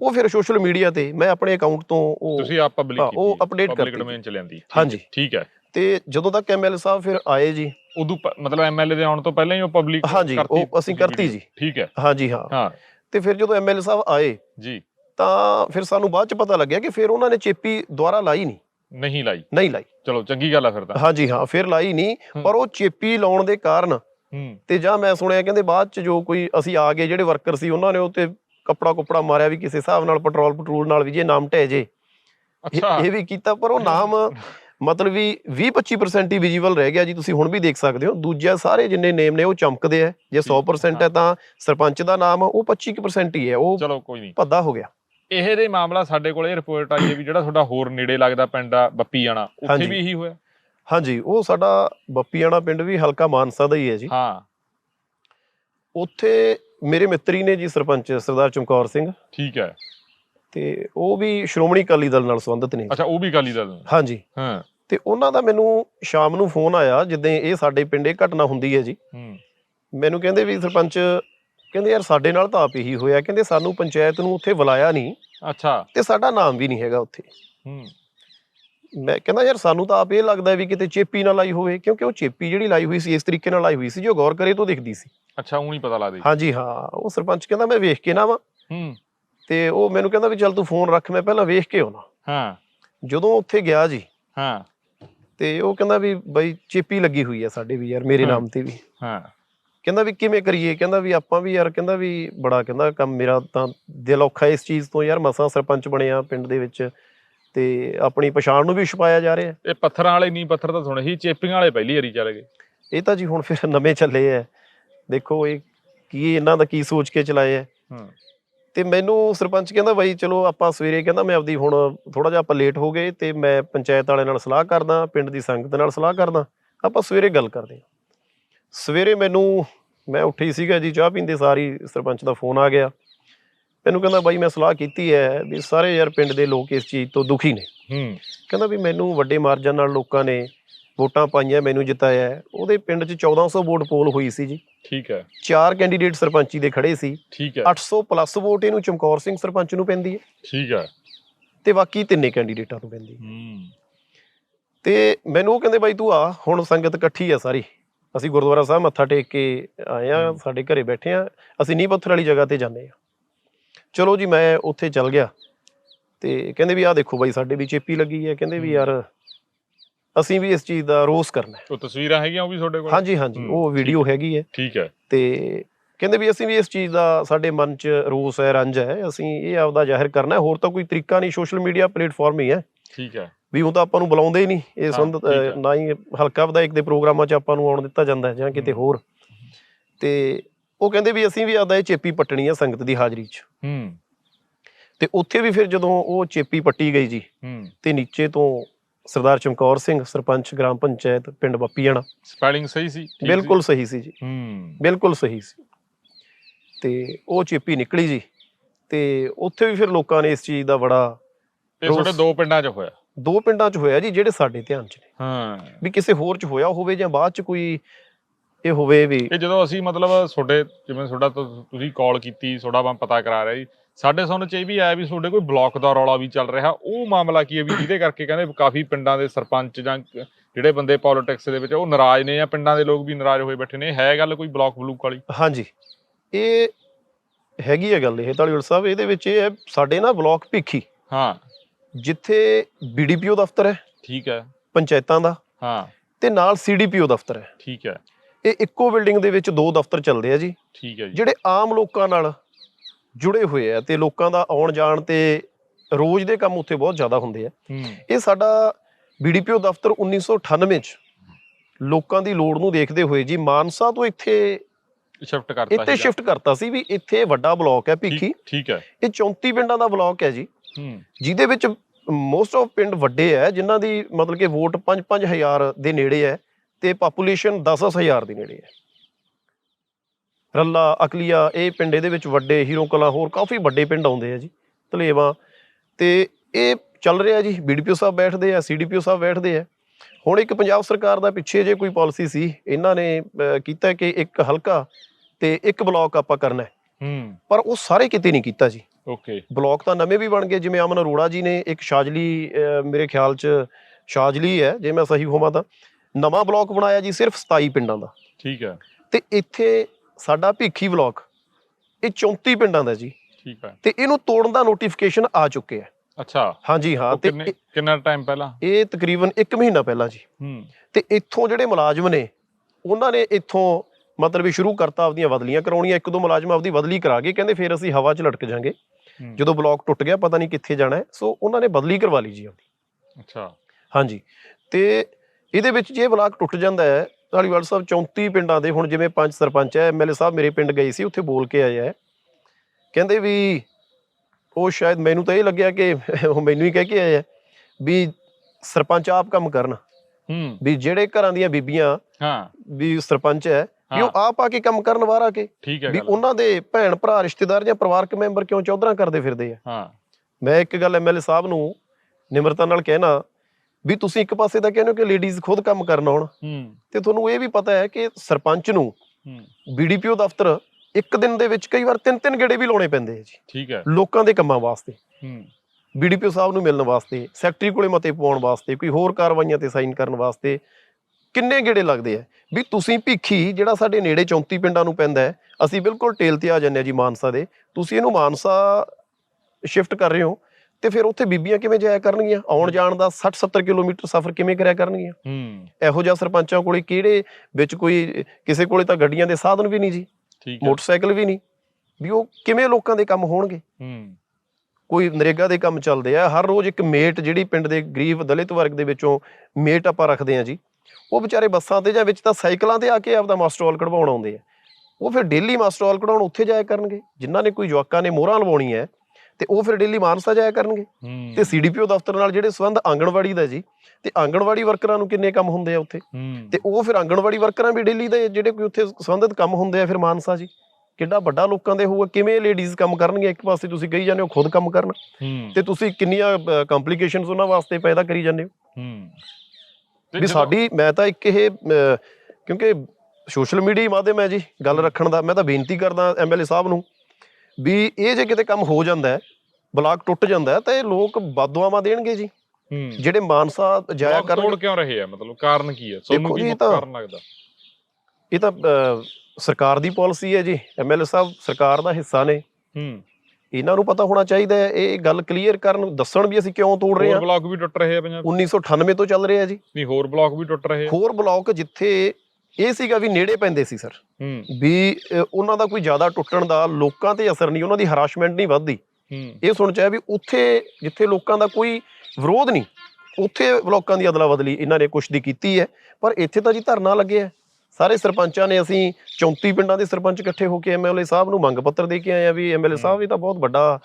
ਉਹ ਫਿਰ ਸੋਸ਼ਲ ਮੀਡੀਆ ਤੇ ਮੈਂ ਆਪਣੇ ਅਕਾਊਂਟ ਤੋਂ ਉਹ ਤੁਸੀਂ ਆਪ ਪਬਲਿਕ ਕੀਤੀ ਉਹ update ਪਬਲਿਕ ਕਰਤੀ। ਡੋਮੇਨ ਚ ਲਿਆਂਦੀ। ਹਾਂਜੀ। ਠੀਕ ਹੈ। ਤੇ ਜਦੋਂ ਤੱਕ ਐਮਐਲਏ ਸਾਹਿਬ ਫਿਰ ਆਏ ਜੀ ਉਦੋਂ ਮਤਲਬ ਐਮਐਲਏ ਦੇ ਆਉਣ ਤੋਂ ਪਹਿਲਾਂ ਹੀ ਉਹ ਪਬਲਿਕ ਹਾਂਜੀ, ਉਹ ਅਸੀਂ ਕਰਤੀ ਜੀ। ਠੀਕ ਹੈ। ਹਾਂਜੀ ਹਾਂ। ਹਾਂ। ਤੇ ਫਿਰ ਜਦੋਂ ਐਮਐਲਏ ਸਾਹਿਬ ਆਏ ਜੀ। ਤਾਂ ਫਿਰ ਸਾਨੂੰ ਬਾਅਦ 'ਚ ਪਤਾ ਲੱਗਿਆ ਕਿ ਫਿਰ ਉਹਨਾਂ ਨੇ ਚੇਪੀ ਦੁਆਰਾ ਲਾਈ ਨਹੀਂ। ਨਹੀਂ ਲਾਈ। ਨਹੀਂ ਲਾਈ। ਚਲੋ ਚੰਗੀ ਗੱਲ ਆ ਫਿਰ ਤਾਂ। ਹਾਂਜੀ ਹਾਂ ਫਿਰ ਲਾਈ ਨਹੀਂ। ਪਰ ਉਹ ਚੇਪੀ ਲਾਉਣ ਦੇ ਕਾਰਨ ਤੇ ਜਾਂ ਮੈਂ ਸੁਣਿਆ ਕਹਿੰਦੇ ਬਾਅਦ 'ਚ ਜੋ ਕੋਈ ਅਸੀਂ ਆ ਗਏ ਜਿਹੜੇ ਵਰਕਰ ਸੀ ਉਹਨਾਂ ਨੇ ਉਹ ਤੇ ਕੱਪੜਾ ਕੁਪੜਾ ਮਾਰਿਆ ਵੀ ਕਿਸੇ ਹਿਸਾਬ ਨਾਲ ਪੈਟਰੋਲ ਪੈਟਰੋਲ ਨਾਲ ਵੀ ਜੇ ਨਾਮ ਢਹਿ ਜੇ। ਅੱਛਾ। ਇਹ ਵੀ ਕੀਤਾ ਪਰ ਉਹ ਨਾਮ ਮਤਲਬ ਵੀ 20-25% ਹੀ ਵਿਜ਼ੀਬਲ ਰਹਿ ਗਿਆ ਜੀ ਤੁਸੀਂ ਹੁਣ ਵੀ ਦੇਖ ਸਕਦੇ ਹੋ। ਦੂਜਾ ਸਾਰੇ ਜਿੰਨੇ ਨੇਮ ਨੇ ਉਹ ਚਮਕਦੇ ਆ। ਜੇ 100% ਹੈ ਤਾਂ ਸਰਪੰਚ ਦਾ ਨਾਮ ਉਹ 25% ਹੀ ਹੈ। ਉਹ ਚਲੋ ਕੋਈ ਨਹੀਂ। ਭੱਦਾ ਹੋ ਗਿਆ। ਇਹ ਦੇ ਮਾਮਲਾ ਸਾਡੇ ਕੋਲ ਰਿਪੋਰਟ ਆਈ ਹੈ ਵੀ ਜਿਹੜਾ ਤੁਹਾਡਾ ਹੋਰ ਨੇੜੇ ਲੱਗਦਾ ਪਿੰਡ ਆ ਬੱਪੀ ਆਣਾ ਉੱਥੇ। ਵੀ ਇਹੀ ਹੋਇਆ? ਹਾਂਜੀ ਉਹ ਸਾਡਾ ਬੱਪੀਆਣਾ ਪਿੰਡ ਵੀ ਹਲਕਾ ਮਾਨਸਾ ਦਾ ਹੀ ਹੈ ਜੀ। ਹਾਂ। ਉੱਥੇ ਮੇਰੇ ਮਿੱਤਰੀ ਨੇ ਜੀ ਸਰਪੰਚ ਸਰਦਾਰ ਚਮਕੌਰ ਸਿੰਘ। ਠੀਕ ਹੈ। ਤੇ ਉਹ ਵੀ ਸ਼੍ਰੋਮਣੀ ਅਕਾਲੀ ਦਲ ਨਾਲ ਸੰਬੰਧਿਤ ਨੇ ਅੱਛਾ ਉਹ ਵੀ ਗਾਲੀ ਦਾ ਦਿੰਦਾ। ਹਾਂਜੀ। ਹਾਂ। ਤੇ ਉਹਨਾਂ ਦਾ ਮੈਨੂੰ ਸ਼ਾਮ ਨੂੰ ਫੋਨ ਆਇਆ ਜਿੱਦਾਂ ਇਹ ਸਾਡੇ ਪਿੰਡ ਇਹ ਘਟਨਾ ਹੁੰਦੀ ਹੈ ਜੀ। ਹੂੰ। ਮੈਨੂੰ ਕਹਿੰਦੇ ਵੀ ਸਰਪੰਚ ਕਹਿੰਦੇ ਯਾਰ ਸਾਡੇ ਨਾਲ ਤਾਂ ਆਪ ਇਹੀ ਹੋਇਆ ਕਹਿੰਦੇ ਸਾਨੂੰ ਪੰਚਾਇਤ ਨੂੰ ਉੱਥੇ ਬੁਲਾਇਆ ਨਹੀਂ। ਅੱਛਾ। ਤੇ ਸਾਡਾ ਨਾਮ ਵੀ ਨਹੀਂ ਹੈਗਾ ਉੱਥੇ। ਹੂੰ। ਮੈਂ ਕਹਿੰਦਾ ਯਾਰ ਸਾਨੂੰ ਤਾਂ ਆਪ ਇਹ ਲੱਗਦਾ ਵੀ ਕਿਤੇ ਚੇਪੀ ਨਾ ਲਾਈ ਹੋਵੇ ਕਿਉਂਕਿ ਉਹ ਚੇਪੀ ਜਿਹੜੀ ਲਾਈ ਹੋਈ ਸੀ ਇਸ ਤਰੀਕੇ ਨਾਲ ਲਾਈ ਹੋਈ ਸੀ ਜੋ ਗੌਰ ਕਰੇ ਤਾਂ ਦਿਖਦੀ ਸੀ। ਅੱਛਾ ਉਹ ਨਹੀਂ ਪਤਾ ਲੱਗਦਾ ਜੀ। ਹਾਂਜੀ ਹਾਂ ਉਹ ਸਰਪੰਚ ਕਹਿੰਦਾ ਮੈਂ ਵੇਖ ਕੇ ਨਾ ਵਾ ਹੂੰ। ਤੇ ਉਹ ਮੈਨੂੰ ਕਹਿੰਦਾ ਵੀ ਚੱਲ ਤੂੰ ਫੋਨ ਰੱਖ ਮੈਂ ਪਹਿਲਾਂ ਵੇਖ ਕੇ ਆਉਣਾ। ਹਾਂ। ਜਦੋਂ ਉੱਥੇ ਗਿਆ ਜੀ ਹਾਂ। ਤੇ ਉਹ ਕਹਿੰਦਾ ਵੀ ਬਈ ਚੇਪੀ ਲੱਗੀ ਹੋਈ ਹੈ ਸਾਡੇ ਵੀ ਯਾਰ ਮੇਰੇ। ਨਾਮ ਤੇ ਵੀ। ਹਾਂ। ਕਹਿੰਦਾ ਵੀ ਕਿਵੇਂ ਕਰੀਏ? ਕਹਿੰਦਾ ਵੀ ਆਪਾਂ ਵੀ ਯਾਰ ਕਹਿੰਦਾ ਵੀ ਬੜਾ ਕਹਿੰਦਾ ਕੰਮ ਮੇਰਾ ਤਾਂ ਦਿਲ ਔਖਾ ਇਸ ਚੀਜ਼ ਤੋਂ ਯਾਰ ਮਸਾਂ ਸਰਪੰਚ ਬਣਿਆ ਪਿੰਡ ਦੇ ਵਿੱਚ ਤੇ ਆਪਣੀ ਪਛਾਣ ਨੂੰ ਵੀ ਛੁਪਾਇਆ ਜਾ ਰਿਹਾ। ਇਹ ਪੱਥਰਾਂ ਵਾਲੇ ਨਹੀਂ ਪੱਥਰ ਤਾਂ ਸੁਣੇ ਸੀ ਚੇਪੀਆਂ ਵਾਲੇ ਪਹਿਲੀ ਵਾਰੀ ਚੱਲ ਗਏ। ਇਹ ਤਾਂ ਜੀ ਹੁਣ ਫਿਰ ਨਵੇਂ ਚੱਲੇ ਐ ਦੇਖੋ ਇਹ ਕੀ ਇਹਨਾਂ ਦਾ ਕੀ ਸੋਚ ਕੇ ਚਲਾਏ ਐ ਹੂੰ। ਤੇ ਮੈਨੂੰ ਸਰਪੰਚ ਕਹਿੰਦਾ ਬਾਈ ਚਲੋ ਆਪਾਂ ਸਵੇਰੇ ਕਹਿੰਦਾ ਮੈਂ ਆਪਦੀ ਹੁਣ ਥੋੜਾ ਜਿਹਾ ਆਪਾਂ ਲੇਟ ਹੋ ਗਏ ਤੇ ਮੈਂ ਪੰਚਾਇਤ ਵਾਲੇ ਨਾਲ ਸਲਾਹ ਕਰਦਾ ਪਿੰਡ ਦੀ ਸੰਗਤ ਨਾਲ ਸਲਾਹ ਕਰਦਾ ਆਪਾਂ ਸਵੇਰੇ ਗੱਲ ਕਰਦੇ ਹਾਂ। ਸਵੇਰੇ ਮੈਨੂੰ ਮੈਂ ਉੱਠੀ ਸੀਗਾ ਜੀ ਚਾਹ ਪੀਂਦੇ ਸਾਰੀ ਸਰਪੰਚ ਦਾ ਫੋਨ ਆ ਗਿਆ। ਮੈਨੂੰ ਕਹਿੰਦਾ ਬਾਈ ਮੈਂ ਸਲਾਹ ਕੀਤੀ ਹੈ ਵੀ ਸਾਰੇ ਯਾਰ ਪਿੰਡ ਦੇ ਲੋਕ ਇਸ ਚੀਜ਼ ਤੋਂ ਦੁਖੀ ਨੇ। ਹੂੰ। ਕਹਿੰਦਾ ਵੀ ਮੈਨੂੰ ਵੱਡੇ ਮਾਰਜਨ ਨਾਲ ਲੋਕਾਂ ਨੇ ਵੋਟਾਂ ਪਾਈਆਂ ਮੈਨੂੰ ਜਿਤਾਇਆ ਹੈ। ਉਹਦੇ ਪਿੰਡ 'ਚ 1400 ਵੋਟ ਪੋਲ ਹੋਈ ਸੀ ਜੀ। ਠੀਕ ਹੈ। ਚਾਰ ਕੈਂਡੀਡੇਟ ਸਰਪੰਚੀ ਦੇ ਖੜੇ ਸੀ। ਠੀਕ ਹੈ। 800 ਪਲੱਸ ਵੋਟ ਇਹਨੂੰ ਚਮਕੌਰ ਸਿੰਘ ਸਰਪੰਚ ਨੂੰ ਪੈਂਦੀ ਹੈ। ਠੀਕ ਹੈ। ਤੇ ਬਾਕੀ ਤਿੰਨੇ ਕੈਂਡੀਡੇਟਾਂ ਨੂੰ ਪੈਂਦੀ ਹੈ। ਹੂੰ। ਤੇ ਮੈਨੂੰ ਉਹ ਕਹਿੰਦੇ ਬਾਈ ਤੂੰ ਆ ਹੁਣ ਸੰਗਤ ਇਕੱਠੀ ਆ ਸਾਰੀ। ਅਸੀਂ ਗੁਰਦੁਆਰਾ ਸਾਹਿਬ ਮੱਥਾ ਟੇਕ ਕੇ ਆਏ ਆ ਹਮ। ਸਾਡੇ ਘਰੇ ਬੈਠੇ ਆ ਅਸੀਂ ਨੀਂਹ ਪੱਥਰ ਵਾਲੀ ਜਗ੍ਹਾ ਤੇ ਜਾਂਦੇ ਆ ਚਲੋ ਜੀ ਮੈਂ ਉੱਥੇ ਚੱਲ ਗਿਆ। ਤੇ ਕਹਿੰਦੇ ਵੀ ਆਹ ਦੇਖੋ ਬਾਈ ਸਾਡੇ ਵੀ ਚੇਪੀ ਲੱਗੀ ਹੈ। ਕਹਿੰਦੇ ਵੀ। ਯਾਰ ਅਸੀਂ ਵੀ ਇਸ ਚੀਜ਼ ਦਾ ਰੋਸ ਕਰਨਾ ਹੈ। ਉਹ ਤਸਵੀਰਾਂ ਹੈਗੀਆਂ ਉਹ ਵੀ ਤੁਹਾਡੇ ਕੋਲ? ਹਾਂਜੀ ਹਾਂਜੀ ਉਹ ਵੀਡੀਓ ਹੈਗੀ ਹੈ। ਠੀਕ ਹੈ। ਤੇ ਕਹਿੰਦੇ ਵੀ ਅਸੀਂ ਵੀ ਇਸ ਚੀਜ਼ ਦਾ ਸਾਡੇ ਮਨ 'ਚ ਰੋਸ ਹੈ ਰੰਜ ਹੈ ਅਸੀਂ ਇਹ ਆਪਦਾ ਜ਼ਾਹਿਰ ਕਰਨਾ ਹੈ। ਹੋਰ ਤਾਂ ਕੋਈ ਤਰੀਕਾ ਨਹੀਂ ਸੋਸ਼ਲ ਮੀਡੀਆ ਪਲੇਟਫਾਰਮ ਹੀ ਹੈ। ਠੀਕ ਹੈ। ਵੀ ਉਹ ਤਾਂ ਆਪਾਂ ਨੂੰ ਬੁਲਾਉਂਦੇ ਹੀ ਨਹੀਂ। ਇਹ ਹੈ। ਨਾ ਹੀ ਹਲਕਾ ਵਿਧਾਇਕ ਦੇ ਪ੍ਰੋਗਰਾਮਾਂ 'ਚ ਆਪਾਂ ਨੂੰ ਆਉਣ ਦਿੱਤਾ ਜਾਂਦਾ ਹੈ ਜਾਂ ਕਿਤੇ। ਹੋਰ। ਤੇ ਉਹ ਕਹਿੰਦੇ ਵੀ ਅਸੀਂ ਵੀ ਆਪਦਾ ਇਹ ਚੇਪੀ ਪੱਟਣੀ ਹੈ ਸੰਗਤ ਦੀ ਹਾਜ਼ਰੀ 'ਚ। ਹੂੰ। ਤੇ ਉੱਥੇ ਵੀ ਫਿਰ ਜਦੋਂ ਉਹ ਚੇਪੀ ਪੱਟੀ ਗਈ ਜੀ ਹੂੰ। ਤੇ ਨੀਚੇ ਤੋਂ ਸਰਦਾਰ ਚਮਕੌਰ ਸਿੰਘ ਸਰਪੰਚ ਗ੍ਰਾਮ ਪੰਚਾਇਤ ਪਿੰਡ ਬੱਪੀਆਣਾ। ਸਪੈਲਿੰਗ ਸਹੀ ਸੀ? ਠੀਕ ਸੀ? ਬਿਲਕੁਲ ਸਹੀ ਸੀ ਜੀ। ਹੂੰ। ਬਿਲਕੁਲ ਸਹੀ ਸੀ। ਤੇ ਉਹ ਚੇਪੀ ਨਿਕਲੀ ਜੀ। ਤੇ ਉੱਥੇ ਵੀ ਫਿਰ ਲੋਕਾਂ ਨੇ ਇਸ ਚੀਜ਼ ਦਾ ਬੜਾ ਇਹ ਤੁਹਾਡੇ ਰੋਸ- ਦੋ ਪਿੰਡਾਂ 'ਚ ਹੋਇਆ। ਦੋ ਪਿੰਡਾਂ 'ਚ ਹੋਇਆ ਜੀ ਜਿਹੜੇ ਸਾਡੇ ਧਿਆਨ 'ਚ ਨੇ। ਹਾਂ। ਵੀ ਕਿਸੇ ਹੋਰ 'ਚ ਹੋਇਆ ਹੋਵੇ ਜਾਂ ਬਾਅਦ 'ਚ ਕੋਈ ਇਹ ਹੋਵੇ ਵੀ ਇਹ ਜਦੋਂ ਅਸੀਂ ਮਤਲਬ ਤੁਹਾਡੇ ਜਿਵੇਂ ਤੁਹਾਡਾ ਤੁ- ਤੁਸੀਂ ਕਾਲ ਕੀਤੀ ਤੁਹਾਡਾ ਮੈਂ ਪਤਾ ਕਰਾ ਰਿਹਾ ਜੀ। ਸਾਡੇ ਸੁਣ ਚ ਇਹ ਵੀ ਆਇਆ ਵੀ ਤੁਹਾਡੇ ਕੋਈ ਬਲਾਕ ਦਾ ਰੌਲਾ ਵੀ ਚੱਲ ਰਿਹਾ। ਉਹ ਮਾਮਲਾ ਕੀ ਹੈ ਵੀ ਜਿਹਦੇ ਕਰਕੇ ਕਹਿੰਦੇ ਕਾਫੀ ਪਿੰਡਾਂ ਦੇ ਸਰਪੰਚ ਜਾਂ ਜਿਹੜੇ ਬੰਦੇ ਪੋਲਿਟਿਕਸ ਦੇ ਵਿੱਚ ਉਹ ਨਾਰਾਜ਼ ਨੇ ਜਾਂ ਪਿੰਡਾਂ ਦੇ ਲੋਕ ਵੀ ਨਾਰਾਜ਼ ਹੋਏ ਬੈਠੇ ਨੇ। ਹੈ ਗੱਲ ਕੋਈ ਬਲਾਕ ਬਲੂਕ ਵਾਲੀ? ਹਾਂਜੀ। ਇਹ ਹੈਗੀ ਹੈ ਗੱਲ ਇਹ ਧਾਲੀਵਾਲ ਸਾਹਿਬ ਇਹਦੇ ਵਿੱਚ ਇਹ ਹੈ ਸਾਡੇ ਨਾ ਬਲਾਕ ਭਿੱਖੀ। ਹਾਂ। ਜਿੱਥੇ ਬੀਡੀਪੀਓ ਦਫ਼ਤਰ ਹੈ। ਠੀਕ ਹੈ। ਪੰਚਾਇਤਾਂ ਦਾ। ਹਾਂ। ਤੇ ਨਾਲ ਸੀਡੀਪੀਓ ਦਫ਼ਤਰ ਹੈ। ਠੀਕ ਹੈ। ਇਹ ਇੱਕੋ ਬਿਲਡਿੰਗ ਦੇ ਵਿੱਚ ਦੋ ਦਫ਼ਤਰ ਚੱਲਦੇ ਆ ਜੀ। ਠੀਕ ਹੈ ਜੀ। ਜਿਹੜੇ ਆਮ ਲੋਕਾਂ ਨਾਲ ਜੁੜੇ ਹੋਏ ਆ ਤੇ ਲੋਕਾਂ ਦਾ ਆਉਣ ਜਾਣ ਤੇ ਰੋਜ਼ ਦੇ ਕੰਮ ਉੱਥੇ ਬਹੁਤ ਜ਼ਿਆਦਾ ਹੁੰਦੇ ਆ। ਇਹ ਸਾਡਾ ਬੀਡੀਪੀਓ ਦਫ਼ਤਰ 1998 ਚ ਲੋਕਾਂ ਦੀ ਲੋੜ ਨੂੰ ਦੇਖਦੇ ਹੋਏ ਜੀ ਮਾਨਸਾ ਤੋਂ ਇੱਥੇ ਸ਼ਿਫਟ ਕਰਤਾ ਇੱਥੇ। ਸ਼ਿਫਟ ਕਰਤਾ ਸੀ ਵੀ ਇੱਥੇ ਵੱਡਾ ਬਲਾਕ ਹੈ ਭਿੱਖੀ। ਠੀਕ- ਹੈ। ਇਹ 34 ਪਿੰਡਾਂ ਦਾ ਬਲਾਕ ਹੈ ਜੀ। ਜਿਹਦੇ ਵਿੱਚ ਮੋਸਟ ਆਫ ਪਿੰਡ ਵੱਡੇ ਹੈ ਜਿਨ੍ਹਾਂ ਦੀ ਮਤਲਬ ਕਿ ਵੋਟ 5-5 ਹਜ਼ਾਰ ਦੇ ਨੇੜੇ ਹੈ ਤੇ ਪਾਪੂਲੇਸ਼ਨ 10 ਹਜ਼ਾਰ ਦੇ ਨੇੜੇ ਹੈ। ਰੱਲਾ ਅਕਲੀਆ ਇਹ ਪਿੰਡ ਇਹਦੇ ਵਿੱਚ ਵੱਡੇ ਹੀਰੋ ਕਲਾ ਹੋਰ ਕਾਫੀ ਵੱਡੇ ਪਿੰਡ ਆਉਂਦੇ ਆ ਜੀ ਧਲੇਵਾ। ਤੇ ਇਹ ਚੱਲ ਰਿਹਾ ਜੀ ਬੀਡੀਪੀਓ ਸਾਹਿਬ ਬੈਠਦੇ ਆ ਸੀਡੀਪੀਓ ਸਾਹਿਬ ਬੈਠਦੇ ਆ। ਹੁਣ ਇੱਕ ਪੰਜਾਬ ਸਰਕਾਰ ਦਾ ਪਿੱਛੇ ਜੇ ਕੋਈ ਪਾਲਿਸੀ ਸੀ ਇਹਨਾਂ ਨੇ ਕੀਤਾ ਕਿ ਇੱਕ ਹਲਕਾ ਤੇ ਇੱਕ ਬਲਾਕ ਆਪਾਂ ਕਰਨਾ। ਹੈ। ਹੂੰ ਪਰ ਉਹ ਸਾਰੇ ਕਿਤੇ ਨਹੀਂ ਕੀਤਾ ਜੀ। ਓਕੇ। ਬਲਾਕ ਤਾਂ ਨਵੇਂ ਵੀ ਬਣ ਗਏ ਜਿਵੇਂ ਅਮਨ ਅਰੋੜਾ ਜੀ ਨੇ ਇੱਕ ਸ਼ਾਜਲੀ ਮੇਰੇ ਖਿਆਲ ਚ ਸ਼ਾਜਲੀ ਹੈ ਜੇ ਮੈਂ ਸਹੀ ਹੋਵਾਂ ਤਾਂ। ਨਵਾਂ ਬਲਾਕ ਬਣਾਇਆ ਜੀ ਸਿਰਫ 27 ਪਿੰਡਾਂ ਦਾ। ਠੀਕ ਹੈ। ਤੇ ਇੱਥੇ ਸਾਡਾ ਭੀਖੀ ਬਲਾਕ ਇਹ 34 ਪਿੰਡਾਂ ਦਾ ਜੀ। ਠੀਕ ਹੈ ਤੇ ਇਹਨੂੰ ਤੋੜਨ ਦਾ ਨੋਟੀਫਿਕੇਸ਼ਨ ਆ ਚੁੱਕਿਆ ਹੈ ਅੱਛਾ। ਹਾਂਜੀ ਹਾਂ ਤੇ ਕਿੰਨੇ ਟਾਈਮ ਪਹਿਲਾਂ? ਇਹ ਤਕਰੀਬਨ 1 ਮਹੀਨਾ ਪਹਿਲਾਂ ਜੀ। ਹੂੰ। ਤੇ ਇੱਥੋਂ ਜਿਹੜੇ ਮੁਲਾਜ਼ਮ ਨੇ ਉਹਨਾਂ ਨੇ ਇੱਥੋਂ ਮਤਲਬ ਵੀ ਸ਼ੁਰੂ ਕਰਤਾ ਆਪਦੀਆਂ ਬਦਲੀਆਂ ਕਰਾਉਣੀਆਂ ਇੱਕ ਦੋ ਮੁਲਾਜ਼ਮ ਆਪਦੀ ਬਦਲੀ ਕਰਾ ਕੇ ਕਹਿੰਦੇ ਫਿਰ ਅਸੀਂ ਹਵਾ 'ਚ ਲਟਕ ਜਾਾਂਗੇ। ਜਦੋਂ ਬਲਾਕ ਟੁੱਟ ਗਿਆ ਪਤਾ ਨਹੀਂ ਕਿੱਥੇ ਜਾਣਾ ਹੈ। ਸੋ ਉਹਨਾਂ ਨੇ ਬਦਲੀ ਕਰਵਾ ਲਈ ਜੀ ਆਪਦੀ। ਅੱਛਾ। ਹਾਂਜੀ। ਤੇ ਇਹਦੇ ਵਿੱਚ ਜੇ ਬਲਾਕ ਟੁੱਟ ਜਾਂਦਾ ਹੈ ਧਾਲੀਵਾਲ ਸਾਹਿਬ 34 ਪਿੰਡਾਂ ਦੇ ਹੁਣ ਜਿਵੇਂ ਪੰਜ ਸਰਪੰਚ ਹੈ ਐਮਐਲਏ ਸਾਹਿਬ ਮੇਰੇ ਪਿੰਡ ਗਏ ਸੀ ਉੱਥੇ ਬੋਲ ਕੇ ਆਏ ਹੈ ਕਹਿੰਦੇ ਵੀ ਉਹ ਸ਼ਾਇਦ ਮੈਨੂੰ ਤਾਂ ਇਹ ਲੱਗਿਆ ਕਿ ਉਹ ਮੈਨੂੰ ਹੀ ਕਹਿ ਕੇ ਆਏ ਹੈ ਵੀ ਸਰਪੰਚ ਆਪ ਕੰਮ ਕਰਨ ਹੂੰ। ਵੀ ਜਿਹੜੇ ਘਰਾਂ ਦੀਆਂ ਬੀਬੀਆਂ ਹਾਂ। ਵੀ ਸਰਪੰਚ ਹੈ ਵੀ ਉਹ ਆਪ ਆ ਕੇ ਕੰਮ ਕਰਨ ਬਾਹਰ ਆ ਕੇ ਠੀਕ ਹੈ ਵੀ ਉਹਨਾਂ ਦੇ ਭੈਣ ਭਰਾ ਰਿਸ਼ਤੇਦਾਰ ਜਾਂ ਪਰਿਵਾਰਕ ਮੈਂਬਰ ਕਿਉਂ ਚੌਧਰਾ ਕਰਦੇ ਫਿਰਦੇ ਆ? ਹਾਂ। ਮੈਂ ਇੱਕ ਗੱਲ ਐਮਐਲਏ ਸਾਹਿਬ ਨੂੰ ਨਿਮਰਤਾ ਨਾਲ ਕਹਿਣਾ ਵੀ ਤੁਸੀਂ ਇੱਕ ਪਾਸੇ ਤਾਂ ਕਹਿੰਦੇ ਹੋ ਕਿ ਲੇਡੀਜ਼ ਖੁਦ ਕੰਮ ਕਰਨ ਆਉਣ। ਤੇ ਤੁਹਾਨੂੰ ਇਹ ਵੀ ਪਤਾ ਹੈ ਕਿ ਸਰਪੰਚ ਨੂੰ ਬੀਡੀਪੀਓ ਦਫ਼ਤਰ ਇੱਕ ਦਿਨ ਦੇ ਵਿੱਚ ਕਈ ਵਾਰ ਤਿੰਨ ਤਿੰਨ ਗੇੜੇ ਵੀ ਲਾਉਣੇ ਪੈਂਦੇ ਆ ਜੀ। ਠੀਕ ਹੈ। ਲੋਕਾਂ ਦੇ ਕੰਮਾਂ ਵਾਸਤੇ। ਬੀਡੀਪੀਓ ਸਾਹਿਬ ਨੂੰ ਮਿਲਣ ਵਾਸਤੇ ਸੈਕਟਰੀ ਕੋਲੇ ਮਤੇ ਪਾਉਣ ਵਾਸਤੇ ਕੋਈ ਹੋਰ ਕਾਰਵਾਈਆਂ ਤੇ ਸਾਈਨ ਕਰਨ ਵਾਸਤੇ ਕਿੰਨੇ ਗੇੜੇ ਲੱਗਦੇ ਆ? ਵੀ ਤੁਸੀਂ ਭਿੱਖੀ ਜਿਹੜਾ ਸਾਡੇ ਨੇੜੇ 34 ਪਿੰਡਾਂ ਨੂੰ ਪੈਂਦਾ ਹੈ ਅਸੀਂ ਬਿਲਕੁਲ ਟੇਲ ਤੇ ਆ ਜੰਨੇ ਆ ਜੀ ਮਾਨਸਾ ਦੇ। ਤੁਸੀਂ ਇਹਨੂੰ ਮਾਨਸਾ ਸ਼ਿਫਟ ਕਰ ਰਹੇ ਹੋ। ਤੇ ਫਿਰ ਉੱਥੇ ਬੀਬੀਆਂ ਕਿਵੇਂ ਜਾਇਆ ਕਰਨਗੀਆਂ? ਆਉਣ ਜਾਣ ਦਾ 60 70 ਕਿਲੋਮੀਟਰ ਸਫ਼ਰ ਕਿਵੇਂ ਕਰਿਆ ਕਰਨਗੀਆਂ? ਹੂੰ। ਇਹੋ ਜਿਹਾ ਸਰਪੰਚਾਂ ਕੋਲੇ ਕਿਹੜੇ ਵਿੱਚ ਕੋਈ ਕਿਸੇ ਕੋਲੇ ਤਾਂ ਗੱਡੀਆਂ ਦੇ ਸਾਧਨ ਵੀ ਨਹੀਂ ਜੀ। ਠੀਕ ਹੈ। ਮੋਟਰਸਾਈਕਲ ਵੀ ਨਹੀਂ। ਵੀ ਉਹ ਕਿਵੇਂ ਲੋਕਾਂ ਦੇ ਕੰਮ ਹੋਣਗੇ? ਹੂੰ। ਕੋਈ ਨਰੇਗਾ ਦੇ ਕੰਮ ਚੱਲਦੇ ਆ। ਹਰ ਰੋਜ਼ ਇੱਕ ਮੇਟ ਜਿਹੜੀ ਪਿੰਡ ਦੇ ਗਰੀਬ ਦਲਿਤ ਵਰਗ ਦੇ ਵਿੱਚੋਂ ਮੇਟ ਆਪਾਂ ਰੱਖਦੇ ਆ ਜੀ। ਉਹ ਵਿਚਾਰੇ ਬੱਸਾਂ ਤੇ ਜਾਂ ਵਿੱਚ ਤਾਂ ਸਾਈਕਲਾਂ ਤੇ ਆ ਕੇ ਆਪਦਾ ਮਾਸਟਰੋਲ ਕਢਵਾਉਣ ਆਉਂਦੇ ਆ। ਉਹ ਫਿਰ ਡੇਲੀ ਮਾਸਟਰੋਲ ਕਢਵਾਉਣ ਉੱਥੇ ਜਾਇਆ ਕਰਨਗੇ। ਜਿਨ੍ਹਾਂ ਨੇ ਕੋਈ ਜਵਾਕਾਂ ਨੇ ਮੋਹਰਾਂ ਲਵਾਉਣੀ ਹੈ ਤੇ ਉਹ ਫਿਰ ਡੇਲੀ ਮਾਨਸਾ ਜਾਇਆ ਕਰਨਗੇ। ਤੇ ਸੀਡੀਪੀਓ ਦਫ਼ਤਰ ਨਾਲ ਜਿਹੜੇ ਸੰਬੰਧ ਆਂਗਣਵਾੜੀ ਦਾ ਜੀ ਤੇ ਆਂਗਣਵਾੜੀ ਵਰਕਰਾਂ ਨੂੰ ਕਿੰਨੇ ਕੰਮ ਹੁੰਦੇ ਆ ਉੱਥੇ? ਤੇ ਉਹ ਫਿਰ ਆਂਗਣਵਾੜੀ ਵਰਕਰਾਂ ਵੀ ਡੇਲੀ ਦੇ ਜਿਹੜੇ ਕੋਈ ਉੱਥੇ ਸੰਬੰਧਿਤ ਕੰਮ ਹੁੰਦੇ ਆ ਫਿਰ ਮਾਨਸਾ ਜੀ। ਕਿੱਡਾ ਵੱਡਾ ਲੋਕਾਂ ਦੇ ਹੋਊਗਾ ਕਿਵੇਂ ਲੇਡੀਜ਼ ਕੰਮ ਕਰਨਗੇ? ਇੱਕ ਪਾਸੇ ਤੁਸੀਂ ਕਹੀ ਜਾਂਦੇ ਹੋ ਖੁਦ ਕੰਮ ਕਰਨ। ਤੇ ਤੁਸੀਂ ਕਿੰਨੀਆਂ ਕੰਪਲਿਕੇਸ਼ਨਸ ਉਹਨਾਂ ਵਾਸਤੇ ਪੈਦਾ ਕਰੀ ਜਾਂਦੇ ਹੋ? ਵੀ ਸਾਡੀ ਮੈਂ ਤਾਂ ਇੱਕ ਇਹ ਕਿਉਂਕਿ ਸੋਸ਼ਲ ਮੀਡੀਆ ਮਾਧਿਅਮ ਹੈ ਜੀ ਗੱਲ ਰੱਖਣ ਦਾ। ਮੈਂ ਤਾਂ ਬੇਨਤੀ ਕਰਦਾ ਐਮਐਲਏ ਸਾਹਿਬ ਨੂੰ ਵੀ ਇਹ ਜੇ ਕਿਤੇ ਕੰਮ ਹੋ ਜਾਂਦਾ ਹੈ ਬਲਾਕ ਟੁੱਟ ਜਾਂਦਾ ਹੈ ਤਾਂ ਇਹ ਲੋਕ ਬਦਦੁਆਵਾਂ ਦੇਣਗੇ ਜੀ। ਹੂੰ। ਜਿਹੜੇ ਮਾਨਸਾ ਜਾਇਆ ਬਲਾਕ ਤੋੜ ਕਿਉਂ ਰਹੇ ਆ? ਮਤਲਬ ਕਾਰਨ ਕੀ ਹੈ ਤੁਹਾਨੂੰ ਦੇਖੋ ਕੀ ਜੀ, ਮੁੱਖ ਤਾਂ- ਕਾਰਨ ਲੱਗਦਾ? ਇਹ ਤਾਂ ਅਹ, ਸਰਕਾਰ ਦੀ ਪਾਲਿਸੀ ਹੈ ਜੀ। ਐਮਐਲਏ ਸਾਹਿਬ ਸਰਕਾਰ ਦਾ ਹਿੱਸਾ ਨੇ। ਹੂੰ। ਇਹਨਾਂ ਨੂੰ ਪਤਾ ਹੋਣਾ ਚਾਹੀਦਾ ਹੈ ਇਹ ਗੱਲ ਕਲੀਅਰ ਕਰਨ ਦੱਸਣ ਵੀ ਅਸੀਂ ਕਿਉਂ ਤੋੜ ਰਹੇ ਹੋਰ ਹਾਂ। ਬਲਾਕ ਵੀ ਟੁੱਟ ਰਹੇ ਆ ਪੰਜਾਬ 1998 ਤੋਂ ਚੱਲ ਰਿਹਾ ਜੀ। ਨਹੀਂ ਹੋਰ ਬਲਾਕ ਵੀ ਟੁੱਟ ਰਹੇ ਆ? ਹੋਰ ਬਲਾਕ ਜਿੱਥੇ ਇਹ ਸੀਗਾ ਵੀ ਨੇੜੇ ਪੈਂਦੇ ਸੀ ਸਰ ਹੂੰ। ਵੀ ਉਹਨਾਂ ਦਾ ਕੋਈ ਜ਼ਿਆਦਾ ਟੁੱਟਣ ਦਾ ਲੋਕਾਂ ਤੇ ਅਸਰ ਨਹੀਂ ਉਹਨਾਂ ਦੀ ਹਰਾਸਮੈਂਟ ਨਹੀਂ ਵੱਧਦੀ। ਹੂੰ। ਇਹ ਸੁਣ ਚਾਹਿਆ ਵੀ ਉੱਥੇ ਜਿੱਥੇ ਲੋਕਾਂ ਦਾ ਕੋਈ ਵਿਰੋਧ ਨਹੀਂ ਉੱਥੇ ਬਲਾਕਾਂ ਦੀ ਅਦਲਾ ਬਦਲੀ ਇਹਨਾਂ ਨੇ ਕੁਛ ਦੀ ਕੀਤੀ ਹੈ ਪਰ ਇੱਥੇ ਤਾਂ ਜੀ ਧਰਨਾ ਲੱਗਿਆ। ਸਾਰੇ ਸਰਪੰਚਾਂ ਨੇ ਅਸੀਂ 34 ਪਿੰਡਾਂ ਦੇ ਸਰਪੰਚ ਇਕੱਠੇ ਹੋ ਕੇ ਐਮਐਲਏ ਸਾਹਿਬ ਨੂੰ ਮੰਗ ਪੱਤਰ ਦੇ ਕੇ ਆਏ ਆ ਵੀ ਐਮਐਲਏ ਸਾਹਿਬ ਇਹ ਤਾਂ ਬਹੁਤ ਵੱਡਾ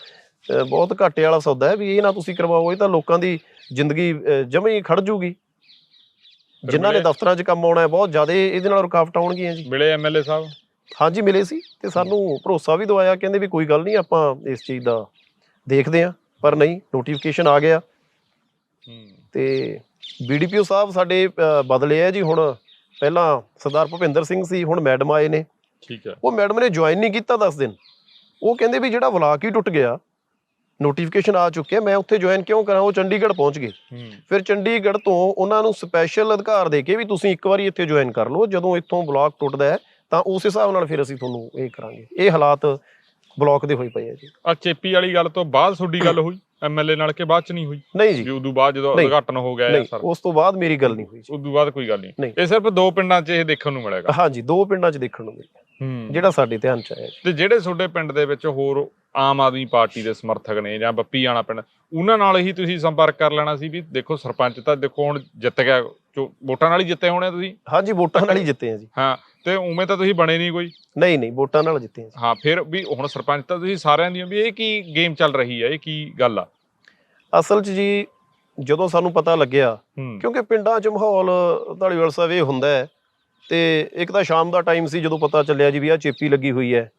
ਬਹੁਤ ਘਾਟੇ ਵਾਲਾ ਸੌਦਾ ਹੈ ਵੀ ਇਹ ਨਾ ਤੁਸੀਂ ਕਰਵਾਓ ਇਹ ਤਾਂ ਲੋਕਾਂ ਦੀ ਜ਼ਿੰਦਗੀ ਜਮੇ ਹੀ ਖੜ ਜੂਗੀ। ਜਿਨ੍ਹਾਂ ਨੇ ਦਫ਼ਤਰਾਂ 'ਚ ਕੰਮ ਆਉਣਾ ਹੈ ਬਹੁਤ ਜ਼ਿਆਦਾ ਇਹਦੇ ਨਾਲ ਰੁਕਾਵਟਾਂ ਆਉਣਗੀਆਂ ਜੀ। ਮਿਲੇ ਐਮਐਲਏ ਸਾਹਿਬ? ਹਾਂਜੀ ਮਿਲੇ ਸੀ ਤੇ ਸਾਨੂੰ ਭਰੋਸਾ ਵੀ ਦਵਾਇਆ ਕਹਿੰਦੇ ਵੀ ਕੋਈ ਗੱਲ ਨਹੀਂ ਆਪਾਂ ਇਸ ਚੀਜ਼ ਦਾ ਦੇਖਦੇ ਹਾਂ ਪਰ ਨਹੀਂ ਨੋਟੀਫਿਕੇਸ਼ਨ ਆ ਗਿਆ। ਤੇ ਬੀਡੀਪੀਓ ਸਾਹਿਬ ਸਾਡੇ ਬਦਲੇ ਆ ਜੀ ਹੁਣ। ਪਹਿਲਾਂ ਸਰਦਾਰ ਭੁਪਿੰਦਰ ਸਿੰਘ ਸੀ ਹੁਣ ਮੈਡਮ ਆਏ ਨੇ। ਠੀਕ ਹੈ। ਉਹ ਮੈਡਮ ਨੇ ਜੁਆਇਨ ਨਹੀਂ ਕੀਤਾ 10 ਦਿਨ। ਉਹ ਕਹਿੰਦੇ ਵੀ ਜਿਹੜਾ ਵਲਾਕ ਹੀ ਟੁੱਟ ਗਿਆ ਨੋਟੀਫਿਕੇਸ਼ਨ ਆ ਚੁੱਕਿਆ ਮੈਂ ਉੱਥੇ ਜੁਆਇਨ ਕਿਉਂ ਕਰਾਂ? ਉਹ ਚੰਡੀਗੜ੍ਹ ਪਹੁੰਚ ਗਏ। ਫਿਰ ਚੰਡੀਗੜ੍ਹ ਤੋਂ ਉਹਨਾਂ ਨੂੰ ਸਪੈਸ਼ਲ ਅਧਿਕਾਰ ਦੇ ਕੇ ਵੀ ਤੁਸੀਂ ਇੱਕ ਵਾਰੀ ਇੱਥੇ ਜੁਆਇਨ ਕਰ ਲਓ। ਜਦੋਂ ਇੱਥੋਂ ਬਲਾਕ ਟੁੱਟਦਾ ਹੈ ਤਾਂ ਉਸ ਹਿਸਾਬ ਨਾਲ ਫਿਰ ਅਸੀਂ ਤੁਹਾਨੂੰ ਇਹ ਕਰਾਂਗੇ। ਇਹ ਹਾਲਾਤ ਬਲਾਕ ਦੇ ਹੋਈ ਪਏ ਆ ਜੀ। ਆ ਚੇਪੀ ਵਾਲੀ ਗੱਲ ਤੋਂ ਬਾਅਦ ਤੁਹਾਡੀ ਗੱਲ ਹੋਈ? ਐਮਐਲਏ ਨਾਲ ਕਿ ਬਾਅਦ ਚ ਨਹੀਂ ਹੋਈ? ਨਹੀਂ ਜੀ। ਉਦੋਂ ਬਾਅਦ ਜਦੋਂ। ਉਦਘਾਟਨ ਹੋ ਗਿਆ ਸਰ। ਉਸ ਤੋਂ ਬਾਅਦ ਮੇਰੀ ਗੱਲ ਨਹੀਂ ਹੋਈ ਉਦੋਂ ਬਾਅਦ ਕੋਈ ਗੱਲ ਨਹੀਂ। ਇਹ ਸਿਰਫ ਦੋ ਪਿੰਡਾਂ 'ਚ ਇਹ ਦੇਖਣ ਨੂੰ ਮਿਲੇਗਾ। ਹਾਂਜੀ ਦੋ ਪਿੰਡਾਂ 'ਚ ਦੇਖਣ ਨੂੰ ਮਿਲਿਆ ਹੂੰ ਜਿਹੜਾ ਸਾਡੇ ਧਿਆਨ 'ਚ ਆਇਆ। ਤੇ ਜਿਹੜੇ ਤੁਹਾਡੇ ਪਿੰਡ ਦੇ ਵਿੱਚ ਹੋਰ ਆਮ ਆਦਮੀ ਪਾਰਟੀ ਦੇ ਸਮਰਥਕ ਨੇ ਜਾਂ ਬੱਪੀ ਆਣਾ ਪਿੰਡ ਉਹਨਾਂ ਨਾਲ ਹੀ ਤੁਸੀਂ ਸੰਪਰਕ ਕਰ ਲੈਣਾ ਸੀ ਵੀ ਦੇਖੋ ਸਰਪੰਚ ਤਾਂ ਦੇਖੋ ਹੁਣ ਜਿੱਤ ਗਿਆ ਵੋਟਾਂ ਨਾਲ ਹੀ ਜਿੱਤੇ ਹੋਣੇ ਤੁਸੀਂ। ਹਾਂਜੀ ਵੋਟਾਂ ਨਾਲ ਹੀ ਜਿੱਤੇ ਆ ਜੀ। ਹਾਂ ਤੇ ਉਵੇਂ ਤਾਂ ਤੁਸੀਂ ਬਣੇ ਨਹੀਂ ਕੋਈ। ਨਹੀਂ ਨਹੀਂ ਵੋਟਾਂ ਨਾਲ ਜਿੱਤੇ ਆ ਜੀ। ਹਾਂ ਫਿਰ ਵੀ ਹੁਣ ਸਰਪੰਚ ਤਾਂ ਤੁਸੀਂ ਸਾਰਿਆਂ ਦੀ ਵੀ ਇਹ ਕੀ ਗੇਮ ਚੱਲ ਰਹੀ ਹੈ ਇਹ ਕੀ ਗੱਲ ਆ? ਅਸਲ 'ਚ ਜੀ ਜਦੋਂ ਸਾਨੂੰ ਪਤਾ ਲੱਗਿਆ ਕਿਉਂਕਿ ਪਿੰਡਾਂ 'ਚ ਮਾਹੌਲ ਧਾਲੀਵਾਲ ਸਾਹਿਬ ਇਹ ਹੁੰਦਾ ਹੈ ਤੇ ਇੱਕ ਤਾਂ ਸ਼ਾਮ ਦਾ ਟਾਈਮ ਸੀ ਜਦੋਂ ਪਤਾ ਚੱਲਿਆ ਜੀ ਵੀ ਆਹ ਚੇਪੀ ਲੱਗੀ ਹੋਈ ਹੈ।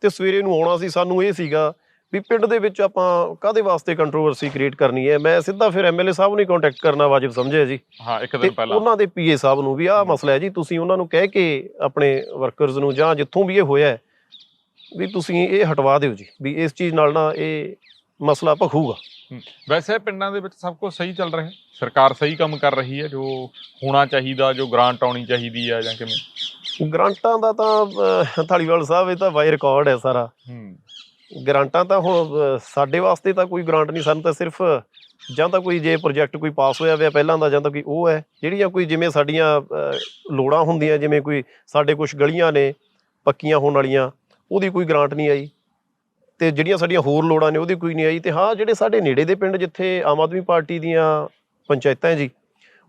ਤੇ ਸਵੇਰੇ ਨੂੰ ਆਉਣਾ ਸੀ ਸਾਨੂੰ ਇਹ ਸੀਗਾ ਵੀ ਪਿੰਡ ਦੇ ਵਿੱਚ ਆਪਾਂ ਕਾਦੇ ਵਾਸਤੇ ਕੰਟਰੋਵਰਸੀ ਕ੍ਰੀਏਟ ਕਰਨੀ ਹੈ? ਮੈਂ ਸਿੱਧਾ ਫਿਰ ਐਮਐਲਏ ਸਾਹਿਬ ਨੂੰ ਕੰਟੈਕਟ ਕਰਨਾ ਵਾਜਬ ਸਮਝਿਆ ਜੀ। ਹਾਂ ਇੱਕ ਦਿਨ ਪਹਿਲਾਂ। ਉਹਨਾਂ ਦੇ ਪੀਏ ਸਾਹਿਬ ਨੂੰ ਵੀ ਆਹ ਮਸਲਾ ਹੈ ਜੀ ਤੁਸੀਂ ਉਹਨਾਂ ਨੂੰ ਕਹਿ ਕੇ ਆਪਣੇ ਵਰਕਰਸ ਨੂੰ ਜਾਂ ਜਿੱਥੋਂ ਵੀ ਇਹ ਹੋਇਆ ਵੀ ਤੁਸੀਂ ਇਹ ਹਟਵਾ ਦਿਓ ਜੀ ਵੀ ਇਸ ਚੀਜ਼ ਨਾਲ ਨਾ ਇਹ ਮਸਲਾ ਭਖੂਗਾ। ਵੈਸੇ ਪਿੰਡਾਂ ਦੇ ਵਿੱਚ ਸਭ ਕੁਝ ਸਹੀ ਚੱਲ ਰਿਹਾ। ਹੈ ਸਰਕਾਰ ਸਹੀ ਕੰਮ ਕਰ ਰਹੀ ਹੈ ਜੋ ਹੋਣਾ ਚਾਹੀਦਾ ਜੋ ਗ੍ਰਾਂਟ ਆਉਣੀ ਚਾਹੀਦੀ ਹੈ ਜਾਂ ਕਿਵੇਂ? ਗ੍ਰਾਂਟਾਂ ਦਾ ਤਾਂ ਅਹ, ਧਾਲੀਵਾਲ ਸਾਹਿਬ ਇਹ ਤਾਂ ਵਾਈ ਰਿਕਾਰਡ ਹੈ ਸਾਰਾ। ਹੂੰ। ਗ੍ਰਾਂਟਾਂ ਤਾਂ ਹੁਣ ਸਾਡੇ ਵਾਸਤੇ ਤਾਂ ਕੋਈ ਗ੍ਰਾਂਟ ਨਹੀਂ ਸਾਨੂੰ ਤਾਂ ਸਿਰਫ ਜਾਂ ਤਾਂ ਕੋਈ ਜੇ ਪ੍ਰੋਜੈਕਟ ਕੋਈ ਪਾਸ ਹੋਇਆ ਹੋਇਆ ਪਹਿਲਾਂ ਦਾ ਜਾਂ ਤਾਂ ਕੋਈ ਉਹ ਹੈ ਜਿਹੜੀਆਂ ਕੋਈ ਜਿਵੇਂ ਸਾਡੀਆਂ ਲੋੜਾਂ ਹੁੰਦੀਆਂ ਜਿਵੇਂ ਕੋਈ ਸਾਡੇ ਕੁਝ ਗਲੀਆਂ ਨੇ ਪੱਕੀਆਂ ਹੋਣ ਵਾਲੀਆਂ ਉਹਦੀ ਕੋਈ ਗ੍ਰਾਂਟ ਨਹੀਂ ਆਈ। ਤੇ ਜਿਹੜੀਆਂ ਸਾਡੀਆਂ ਹੋਰ ਲੋੜਾਂ ਨੇ ਉਹਦੀ ਕੋਈ ਨਹੀਂ ਆਈ ਤੇ ਹਾਂ ਜਿਹੜੇ ਸਾਡੇ ਨੇੜੇ ਦੇ ਪਿੰਡ ਜਿੱਥੇ ਆਮ ਆਦਮੀ ਪਾਰਟੀ ਦੀਆਂ ਪੰਚਾਇਤਾਂ ਜੀ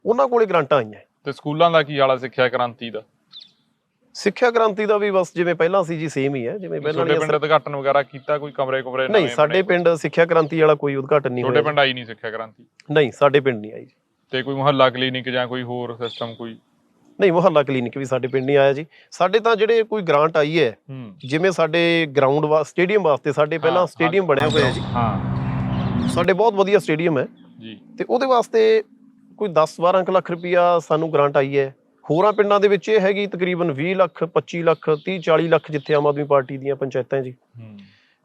ਉਹਨਾਂ ਕੋਲੇ ਗ੍ਰਾਂਟਾਂ ਆਈਆਂ। ਤੇ ਸਕੂਲਾਂ ਦਾ ਕੀ ਹਾਲ ਹੈ ਸਿੱਖਿਆ ਕ੍ਰਾਂਤੀ ਦਾ? ਸਿੱਖਿਆ ਕ੍ਰਾਂਤੀ ਦਾ ਵੀ ਬਸ ਜਿਵੇਂ ਪਹਿਲਾਂ ਸੀ ਜੀ ਸੇਮ ਹੀ ਹੈ ਜਿਵੇਂ ਪਹਿਲਾਂ ਤੁਹਾਡੇ ਪਿੰਡ ਉਦਘਾਟਨ ਵਗੈਰਾ ਕੀਤਾ ਕੋਈ ਕਮਰੇ ਕੁਮਰੇ ਨਹੀਂ ਸਾਡੇ? ਪਿੰਡ ਸਿੱਖਿਆ ਕ੍ਰਾਂਤੀ ਵਾਲਾ ਕੋਈ ਉਦਘਾਟਨ ਨਹੀਂ ਤੁਹਾਡੇ ਹੋਇਆ। ਪਿੰਡ ਆਈ ਨਹੀਂ ਸਿੱਖਿਆ ਕ੍ਰਾਂਤੀ? ਨਹੀਂ ਸਾਡੇ ਪਿੰਡ ਨਹੀਂ ਆਈ। ਤੇ ਕੋਈ ਮੁਹੱਲਾ ਕਲੀਨਿਕ ਜਾਂ ਕੋਈ ਹੋਰ ਸਿਸਟਮ ਕੋਈ? ਨਹੀਂ ਮੁਹੱਲਾ ਕਲੀਨਿਕ ਵੀ ਸਾਡੇ ਪਿੰਡ ਨਹੀਂ ਆਇਆ ਜੀ। ਸਾਡੇ ਤਾਂ ਜਿਹੜੇ ਕੋਈ ਗ੍ਰਾਂਟ ਆਈ ਹੈ ਜਿਵੇਂ ਸਾਡੇ ਗਰਾਊਂਡ ਵਾ ਸਟੇਡੀਅਮ ਵਾਸਤੇ ਸਾਡੇ ਪਹਿਲਾਂ ਸਟੇਡੀਅਮ ਬਣਿਆ ਹੋਇਆ ਜੀ। ਹਾਂ। ਸਾਡੇ ਬਹੁਤ ਵਧੀਆ ਸਟੇਡੀਅਮ ਹੈ। ਜੀ। ਤੇ ਉਹਦੇ ਵਾਸਤੇ ਕੋਈ 10-12 ਲੱਖ ਰੁਪਇਆ ਸਾਨੂੰ ਗ੍ਰਾਂਟ ਆਈ ਹੈ। ਹੋਰਾਂ ਪਿੰਡਾਂ ਦੇ ਵਿੱਚ ਇਹ ਹੈਗੀ ਤਕਰੀਬਨ 20 ਲੱਖ 25 ਲੱਖ 30-40 ਲੱਖ ਜਿੱਥੇ ਆਮ ਆਦਮੀ ਪਾਰਟੀ ਦੀਆਂ ਪੰਚਾਇਤਾਂ ਹੈ ਜੀ। ਹੂੰ।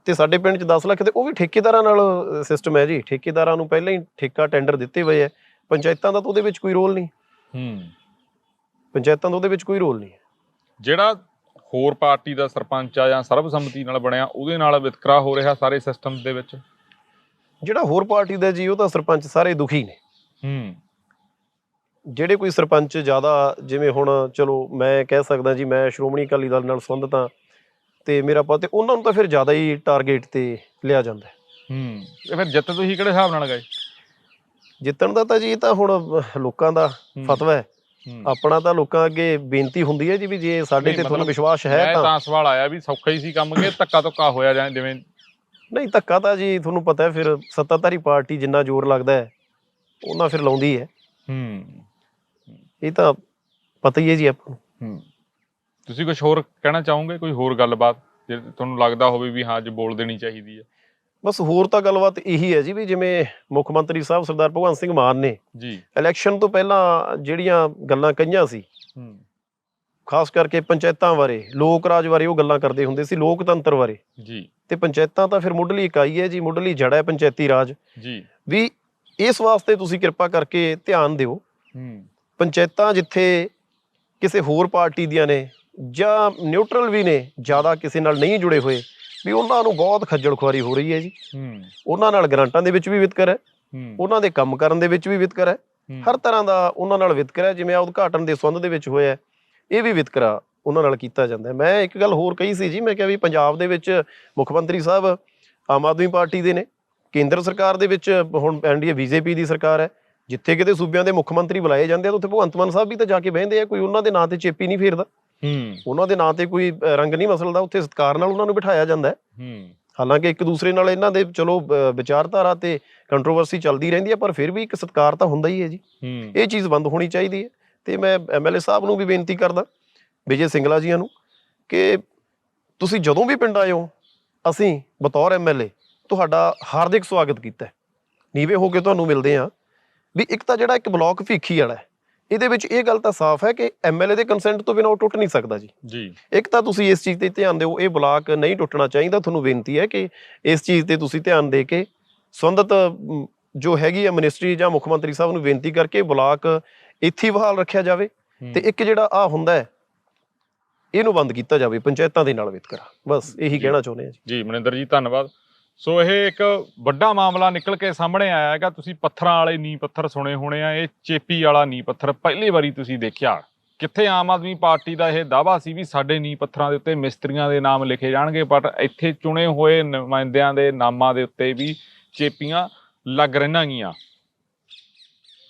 ਤੇ ਸਾਡੇ ਪਿੰਡ 'ਚ 10 ਲੱਖ ਤੇ ਉਹ ਵੀ ਠੇਕੇਦਾਰਾਂ ਨਾਲ ਸਿਸਟਮ ਹੈ ਜੀ। ਠੇਕੇਦਾਰਾਂ ਨੂੰ ਪਹਿਲਾਂ ਹੀ ਠੇਕਾ ਟੈਂਡਰ ਦਿੱਤੇ ਹੋਏ ਹੈ। ਪੰਚਾਇਤਾਂ ਦਾ ਤਾਂ ਉਹਦੇ ਵਿੱਚ ਕੋਈ ਰੋਲ ਨਹੀਂ। ਹੂੰ। ਪੰਚਾਇਤਾਂ ਦਾ ਉਹਦੇ ਵਿੱਚ ਕੋਈ ਰੋਲ ਨਹੀਂ ਹੈ। ਜਿਹੜਾ ਹੋਰ ਪਾਰਟੀ ਦਾ ਸਰਪੰਚ ਆ ਜਾਂ ਸਰਬਸੰਮਤੀ ਨਾਲ ਬਣਿਆ ਉਹਦੇ ਨਾਲ ਵਿਤਕਰਾ ਹੋ ਰਿਹਾ ਸਾਰੇ ਸਿਸਟਮ ਦੇ ਵਿੱਚ? ਜਿਹੜਾ ਹੋਰ ਪਾਰਟੀ ਦਾ ਜੀ ਉਹ ਤਾਂ ਸਰਪੰਚ ਸਾਰੇ ਦੁਖੀ ਨੇ। ਹੂੰ। ਜਿਹੜੇ ਕੋਈ ਸਰਪੰਚ ਜ਼ਿਆਦਾ ਜਿਵੇਂ ਹੁਣ ਚਲੋ ਮੈਂ ਕਹਿ ਸਕਦਾ ਜੀ ਮੈਂ ਸ਼੍ਰੋਮਣੀ ਅਕਾਲੀ ਦਲ ਨਾਲ ਸੰਬੰਧਤ ਹਾਂ ਤੇ ਮੇਰਾ ਪਤਾ ਤੇ ਉਹਨਾਂ ਨੂੰ ਤਾਂ ਫਿਰ ਜ਼ਿਆਦਾ ਹੀ ਟਾਰਗੇਟ ਤੇ ਲਿਆ ਜਾਂਦਾ ਹੈ। ਇਹ ਫਿਰ ਜਿੱਤ ਤੁਸੀਂ ਕਿਹੜੇ ਹਿਸਾਬ ਨਾਲ ਗਏ? ਜਿੱਤਣ ਦਾ ਤਾਂ ਜੀ ਇਹ ਤਾਂ ਹੁਣ ਲੋਕਾਂ ਦਾ ਫਤਵਾ ਹੂੰ। ਆਪਣਾ ਤਾਂ ਲੋਕਾਂ ਅੱਗੇ ਬੇਨਤੀ ਹੁੰਦੀ ਹੈ ਜੀ ਵੀ ਜੇ ਸਾਡੇ ਤੇ ਤੁਹਾਨੂੰ ਵਿਸ਼ਵਾਸ ਹੈ ਤਾਂ ਤਾਂ ਸਵਾਲ ਆਇਆ ਵੀ ਸੌਖਾ ਹੀ ਸੀ ਕੰਮ ਕਿ ਧੱਕਾ ਧੁੱਕਾ ਹੋਇਆ ਜਾਂ ਜਿਵੇਂ ਨਹੀਂ ਧੱਕਾ ਤਾਂ ਜੀ ਤੁਹਾਨੂੰ ਪਤਾ ਹੈ ਫਿਰ ਸੱਤਾਧਾਰੀ ਪਾਰਟੀ ਜਿੰਨਾ ਜ਼ੋਰ ਲੱਗਦਾ ਹੈ ਉਹਨਾਂ ਫਿਰ ਲਾਉਂਦੀ ਹੈ। ਹੂੰ। ਇਹ ਤਾਂ ਪਤਾ ਹੀ ਹੈ ਜੀ ਆਪਾਂ ਨੂੰ। ਹੂੰ। ਤੁਸੀਂ ਕੁਝ ਹੋਰ ਕਹਿਣਾ ਚਾਹੋਗੇ? ਕੋਈ ਹੋਰ ਗੱਲਬਾਤ? ਜੇ ਤੁਹਾਨੂੰ ਲੱਗਦਾ ਹੋਵੇ ਵੀ ਹਾਂ ਅੱਜ ਬੋਲ ਦੇਣੀ ਚਾਹੀਦੀ ਹੈ। ਬਸ ਹੋਰ ਤਾਂ ਗੱਲਬਾਤ ਇਹੀ ਹੈ ਜੀ ਵੀ ਜਿਵੇਂ ਮੁੱਖ ਮੰਤਰੀ ਸਾਹਿਬ ਸਰਦਾਰ ਭਗਵੰਤ ਸਿੰਘ ਮਾਨ ਨੇ ਜੀ। ਇਲੈਕਸ਼ਨ ਤੋਂ ਪਹਿਲਾਂ ਜਿਹੜੀਆਂ ਗੱਲਾਂ ਕਹੀਆਂ ਸੀ ਹੂੰ। ਖਾਸ ਕਰਕੇ ਪੰਚਾਇਤਾਂ ਬਾਰੇ ਲੋਕ ਰਾਜ ਬਾਰੇ ਉਹ ਗੱਲਾਂ ਕਰਦੇ ਹੁੰਦੇ ਸੀ ਲੋਕਤੰਤਰ ਬਾਰੇ। ਜੀ। ਤੇ ਪੰਚਾਇਤਾਂ ਤਾਂ ਫਿਰ ਮੁੱਢਲੀ ਇਕਾਈ ਹੈ ਜੀ ਮੁੱਢਲੀ ਜੜ ਹੈ ਪੰਚਾਇਤੀ ਰਾਜ। ਜੀ। ਵੀ ਇਸ ਵਾਸਤੇ ਤੁਸੀਂ ਕਿਰਪਾ ਕਰਕੇ ਧਿਆਨ ਦਿਓ। ਹੂੰ। ਪੰਚਾਇਤਾਂ ਜਿੱਥੇ ਕਿਸੇ ਹੋਰ ਪਾਰਟੀ ਦੀਆਂ ਨੇ ਜਾਂ ਨਿਊਟਰਲ ਵੀ ਨੇ ਜ਼ਿਆਦਾ ਕਿਸੇ ਨਾਲ ਨਹੀਂ ਜੁੜੇ ਹੋਏ ਵੀ ਉਹਨਾਂ ਨੂੰ ਬਹੁਤ ਖੱਜਲ ਖੁਆਰੀ ਹੋ ਰਹੀ ਹੈ ਜੀ। ਹੂੰ। ਉਹਨਾਂ ਨਾਲ ਗ੍ਰਾਂਟਾਂ ਦੇ ਵਿੱਚ ਵੀ ਵਿਤਕਰ ਹੈ। ਹੂੰ। ਉਹਨਾਂ ਦੇ ਕੰਮ ਕਰਨ ਦੇ ਵਿੱਚ ਵੀ ਵਿਤਕਰ ਹੈ। ਹਰ ਤਰ੍ਹਾਂ ਦਾ ਉਹਨਾਂ ਨਾਲ ਵਿਤਕਰਾ ਹੈ, ਜਿਵੇਂ ਆ ਉਦਘਾਟਨ ਦੇ ਸੰਬੰਧ ਦੇ ਵਿੱਚ ਹੋਇਆ ਇਹ ਵੀ ਵਿਤਕਰਾ ਉਹਨਾਂ ਨਾਲ ਕੀਤਾ ਜਾਂਦਾ ਮੈਂ ਇੱਕ ਗੱਲ ਹੋਰ ਕਹੀ ਸੀ ਜੀ ਮੈਂ ਕਿਹਾ ਵੀ ਪੰਜਾਬ ਦੇ ਵਿੱਚ ਮੁੱਖ ਮੰਤਰੀ ਸਾਹਿਬ ਆਮ ਆਦਮੀ ਪਾਰਟੀ ਦੇ ਨੇ ਕੇਂਦਰ ਸਰਕਾਰ ਦੇ ਵਿੱਚ ਹੁਣ ਐਨਡੀਏ ਬੀਜੇਪੀ ਦੀ ਸਰਕਾਰ ਹੈ ਜਿੱਥੇ ਕਿਤੇ ਸੂਬਿਆਂ ਦੇ ਮੁੱਖ ਮੰਤਰੀ ਬੁਲਾਏ ਜਾਂਦੇ ਆ ਤਾਂ ਉੱਥੇ ਭਗਵੰਤ ਮਾਨ ਸਾਹਿਬ ਵੀ ਤਾਂ ਜਾ ਕੇ ਬਹਿੰਦੇ ਆ ਕੋਈ ਉਹਨਾਂ ਦੇ ਨਾਂ ਤੇ ਚੇਪੀ ਨਹੀਂ ਫੇਰਦਾ। ਹੂੰ। ਉਹਨਾਂ ਦੇ ਨਾਂ ਤੇ ਕੋਈ ਰੰਗ ਨਹੀਂ ਮਸਲਦਾ ਉੱਥੇ ਸਤਿਕਾਰ ਨਾਲ ਉਹਨਾਂ ਨੂੰ ਬਿਠਾਇਆ ਜਾਂਦਾ ਹੈ। ਹੂੰ। ਹਾਲਾਂਕਿ ਇੱਕ ਦੂਸਰੇ ਨਾਲ ਇਹਨਾਂ ਦੇ ਚਲੋ ਵਿਚਾਰਧਾਰਾ ਤੇ ਕੰਟਰੋਵਰਸੀ ਚੱਲਦੀ ਰਹਿੰਦੀ ਹੈ ਪਰ ਫਿਰ ਵੀ ਇੱਕ ਸਤਿਕਾਰ ਤਾਂ ਹੁੰਦਾ ਹੀ ਹੈ ਜੀ। ਇਹ ਚੀਜ਼ ਬੰਦ ਹੋਣੀ ਚਾਹੀਦੀ ਹੈ। ਤੇ ਮੈਂ ਐਮਐਲਏ ਸਾਹਿਬ ਨੂੰ ਵੀ ਬੇਨਤੀ ਕਰਦਾ ਵਿਜੇ ਸਿੰਗਲਾ ਜੀਆਂ ਨੂੰ ਕਿ ਤੁਸੀਂ ਜਦੋਂ ਵੀ ਪਿੰਡ ਆਏ ਹੋ ਅਸੀਂ ਬਤੌਰ ਐਮਐਲਏ ਤੁਹਾਡਾ ਹਾਰਦਿਕ ਸਵਾਗਤ ਕੀਤਾ ਨੀਵੇਂ ਹੋ ਕੇ ਤੁਹਾਨੂੰ ਮਿਲਦੇ ਆ ਵੀ ਇੱਕ ਤਾਂ ਜਿਹੜਾ ਇੱਕ ਬਲਾਕ ਭੀਖੀ ਵਾਲਾ ਹੈ ਇਹਦੇ ਵਿੱਚ ਇਹ ਗੱਲ ਤਾਂ ਸਾਫ਼ ਹੈ ਕਿ ਐਮਐਲਏ ਦੇ ਕੰਸੈਂਟ ਤੋਂ ਬਿਨਾਂ ਉਹ ਟੁੱਟ ਨਹੀਂ ਸਕਦਾ ਜੀ। ਜੀ। ਇੱਕ ਤਾਂ ਤੁਸੀਂ ਇਸ ਚੀਜ਼ ਤੇ ਧਿਆਨ ਦਿਓ ਇਹ ਬਲਾਕ ਨਹੀਂ ਟੁੱਟਣਾ ਚਾਹੀਦਾ ਤੁਹਾਨੂੰ ਬੇਨਤੀ ਹੈ ਕਿ ਇਸ ਚੀਜ਼ ਤੇ ਤੁਸੀਂ ਧਿਆਨ ਦੇ ਕੇ ਸੰਬੰਧਿਤ ਜੋ ਹੈਗੀ ਹੈ ਮਿਨਿਸਟਰੀ ਜਾਂ ਮੁੱਖ ਮੰਤਰੀ ਸਾਹਿਬ ਨੂੰ ਬੇਨਤੀ ਕਰਕੇ ਬਲਾਕ ਇੱਥੇ ਬਹਾਲ ਰੱਖਿਆ ਜਾਵੇ। ਤੇ ਇੱਕ ਜਿਹੜਾ ਆ ਹੁੰਦਾ ਹੈ ਇਹਨੂੰ ਬੰਦ ਕੀਤਾ ਜਾਵੇ ਪੰਚਾਇਤਾਂ ਦੇ ਨਾਲ ਵਿਤਕਰਾ ਬਸ ਇਹੀ। ਕਹਿਣਾ ਚਾਹੁੰਦੇ ਹਾਂ ਜੀ। ਜੀ ਮਨਿੰਦਰ ਜੀ ਧੰਨਵਾਦ। ਸੋ ਇਹ ਇੱਕ ਵੱਡਾ ਮਾਮਲਾ ਨਿਕਲ ਕੇ ਸਾਹਮਣੇ ਆਇਆ ਹੈਗਾ। ਤੁਸੀਂ ਪੱਥਰਾਂ ਵਾਲੇ ਨੀ ਪੱਥਰ ਸੁਣੇ ਹੋਣੇ ਆ। ਇਹ ਚੇਪੀ ਵਾਲਾ ਨੀ ਪੱਥਰ ਪਹਿਲੀ ਵਾਰੀ ਤੁਸੀਂ ਦੇਖਿਆ। ਕਿੱਥੇ ਆਮ ਆਦਮੀ ਪਾਰਟੀ ਦਾ ਇਹ ਦਾਵਾ ਸੀ ਵੀ ਸਾਡੇ ਨੀ ਪੱਥਰਾਂ ਦੇ ਉੱਤੇ ਮਿਸਤਰੀਆਂ ਦੇ ਨਾਮ ਲਿਖੇ ਜਾਣਗੇ, ਪਰ ਇੱਥੇ ਚੁਣੇ ਹੋਏ ਨੁਮਾਇੰਦਿਆਂ ਦੇ ਨਾਮਾਂ ਦੇ ਉੱਤੇ ਵੀ ਚੇਪੀਆਂ ਲੱਗ ਰਹੀਆਂ ਗੀਆਂ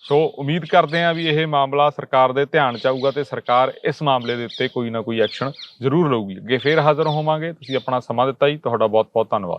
ਸੋ ਉਮੀਦ ਕਰਦੇ ਹਾਂ ਵੀ ਇਹ ਮਾਮਲਾ ਸਰਕਾਰ ਦੇ ਧਿਆਨ ਚ ਆਊਗਾ ਤੇ ਸਰਕਾਰ ਇਸ ਮਾਮਲੇ ਦੇ ਉੱਤੇ ਕੋਈ ਨਾ ਕੋਈ ਐਕਸ਼ਨ ਜ਼ਰੂਰ ਲਊਗੀ। ਅੱਗੇ ਫੇਰ ਹਾਜ਼ਰ ਹੋਵਾਂਗੇ। ਤੁਸੀਂ ਆਪਣਾ ਸਮਾਂ ਦਿੱਤਾ ਜੀ। ਤੁਹਾਡਾ ਬਹੁਤ ਬਹੁਤ ਧੰਨਵਾਦ।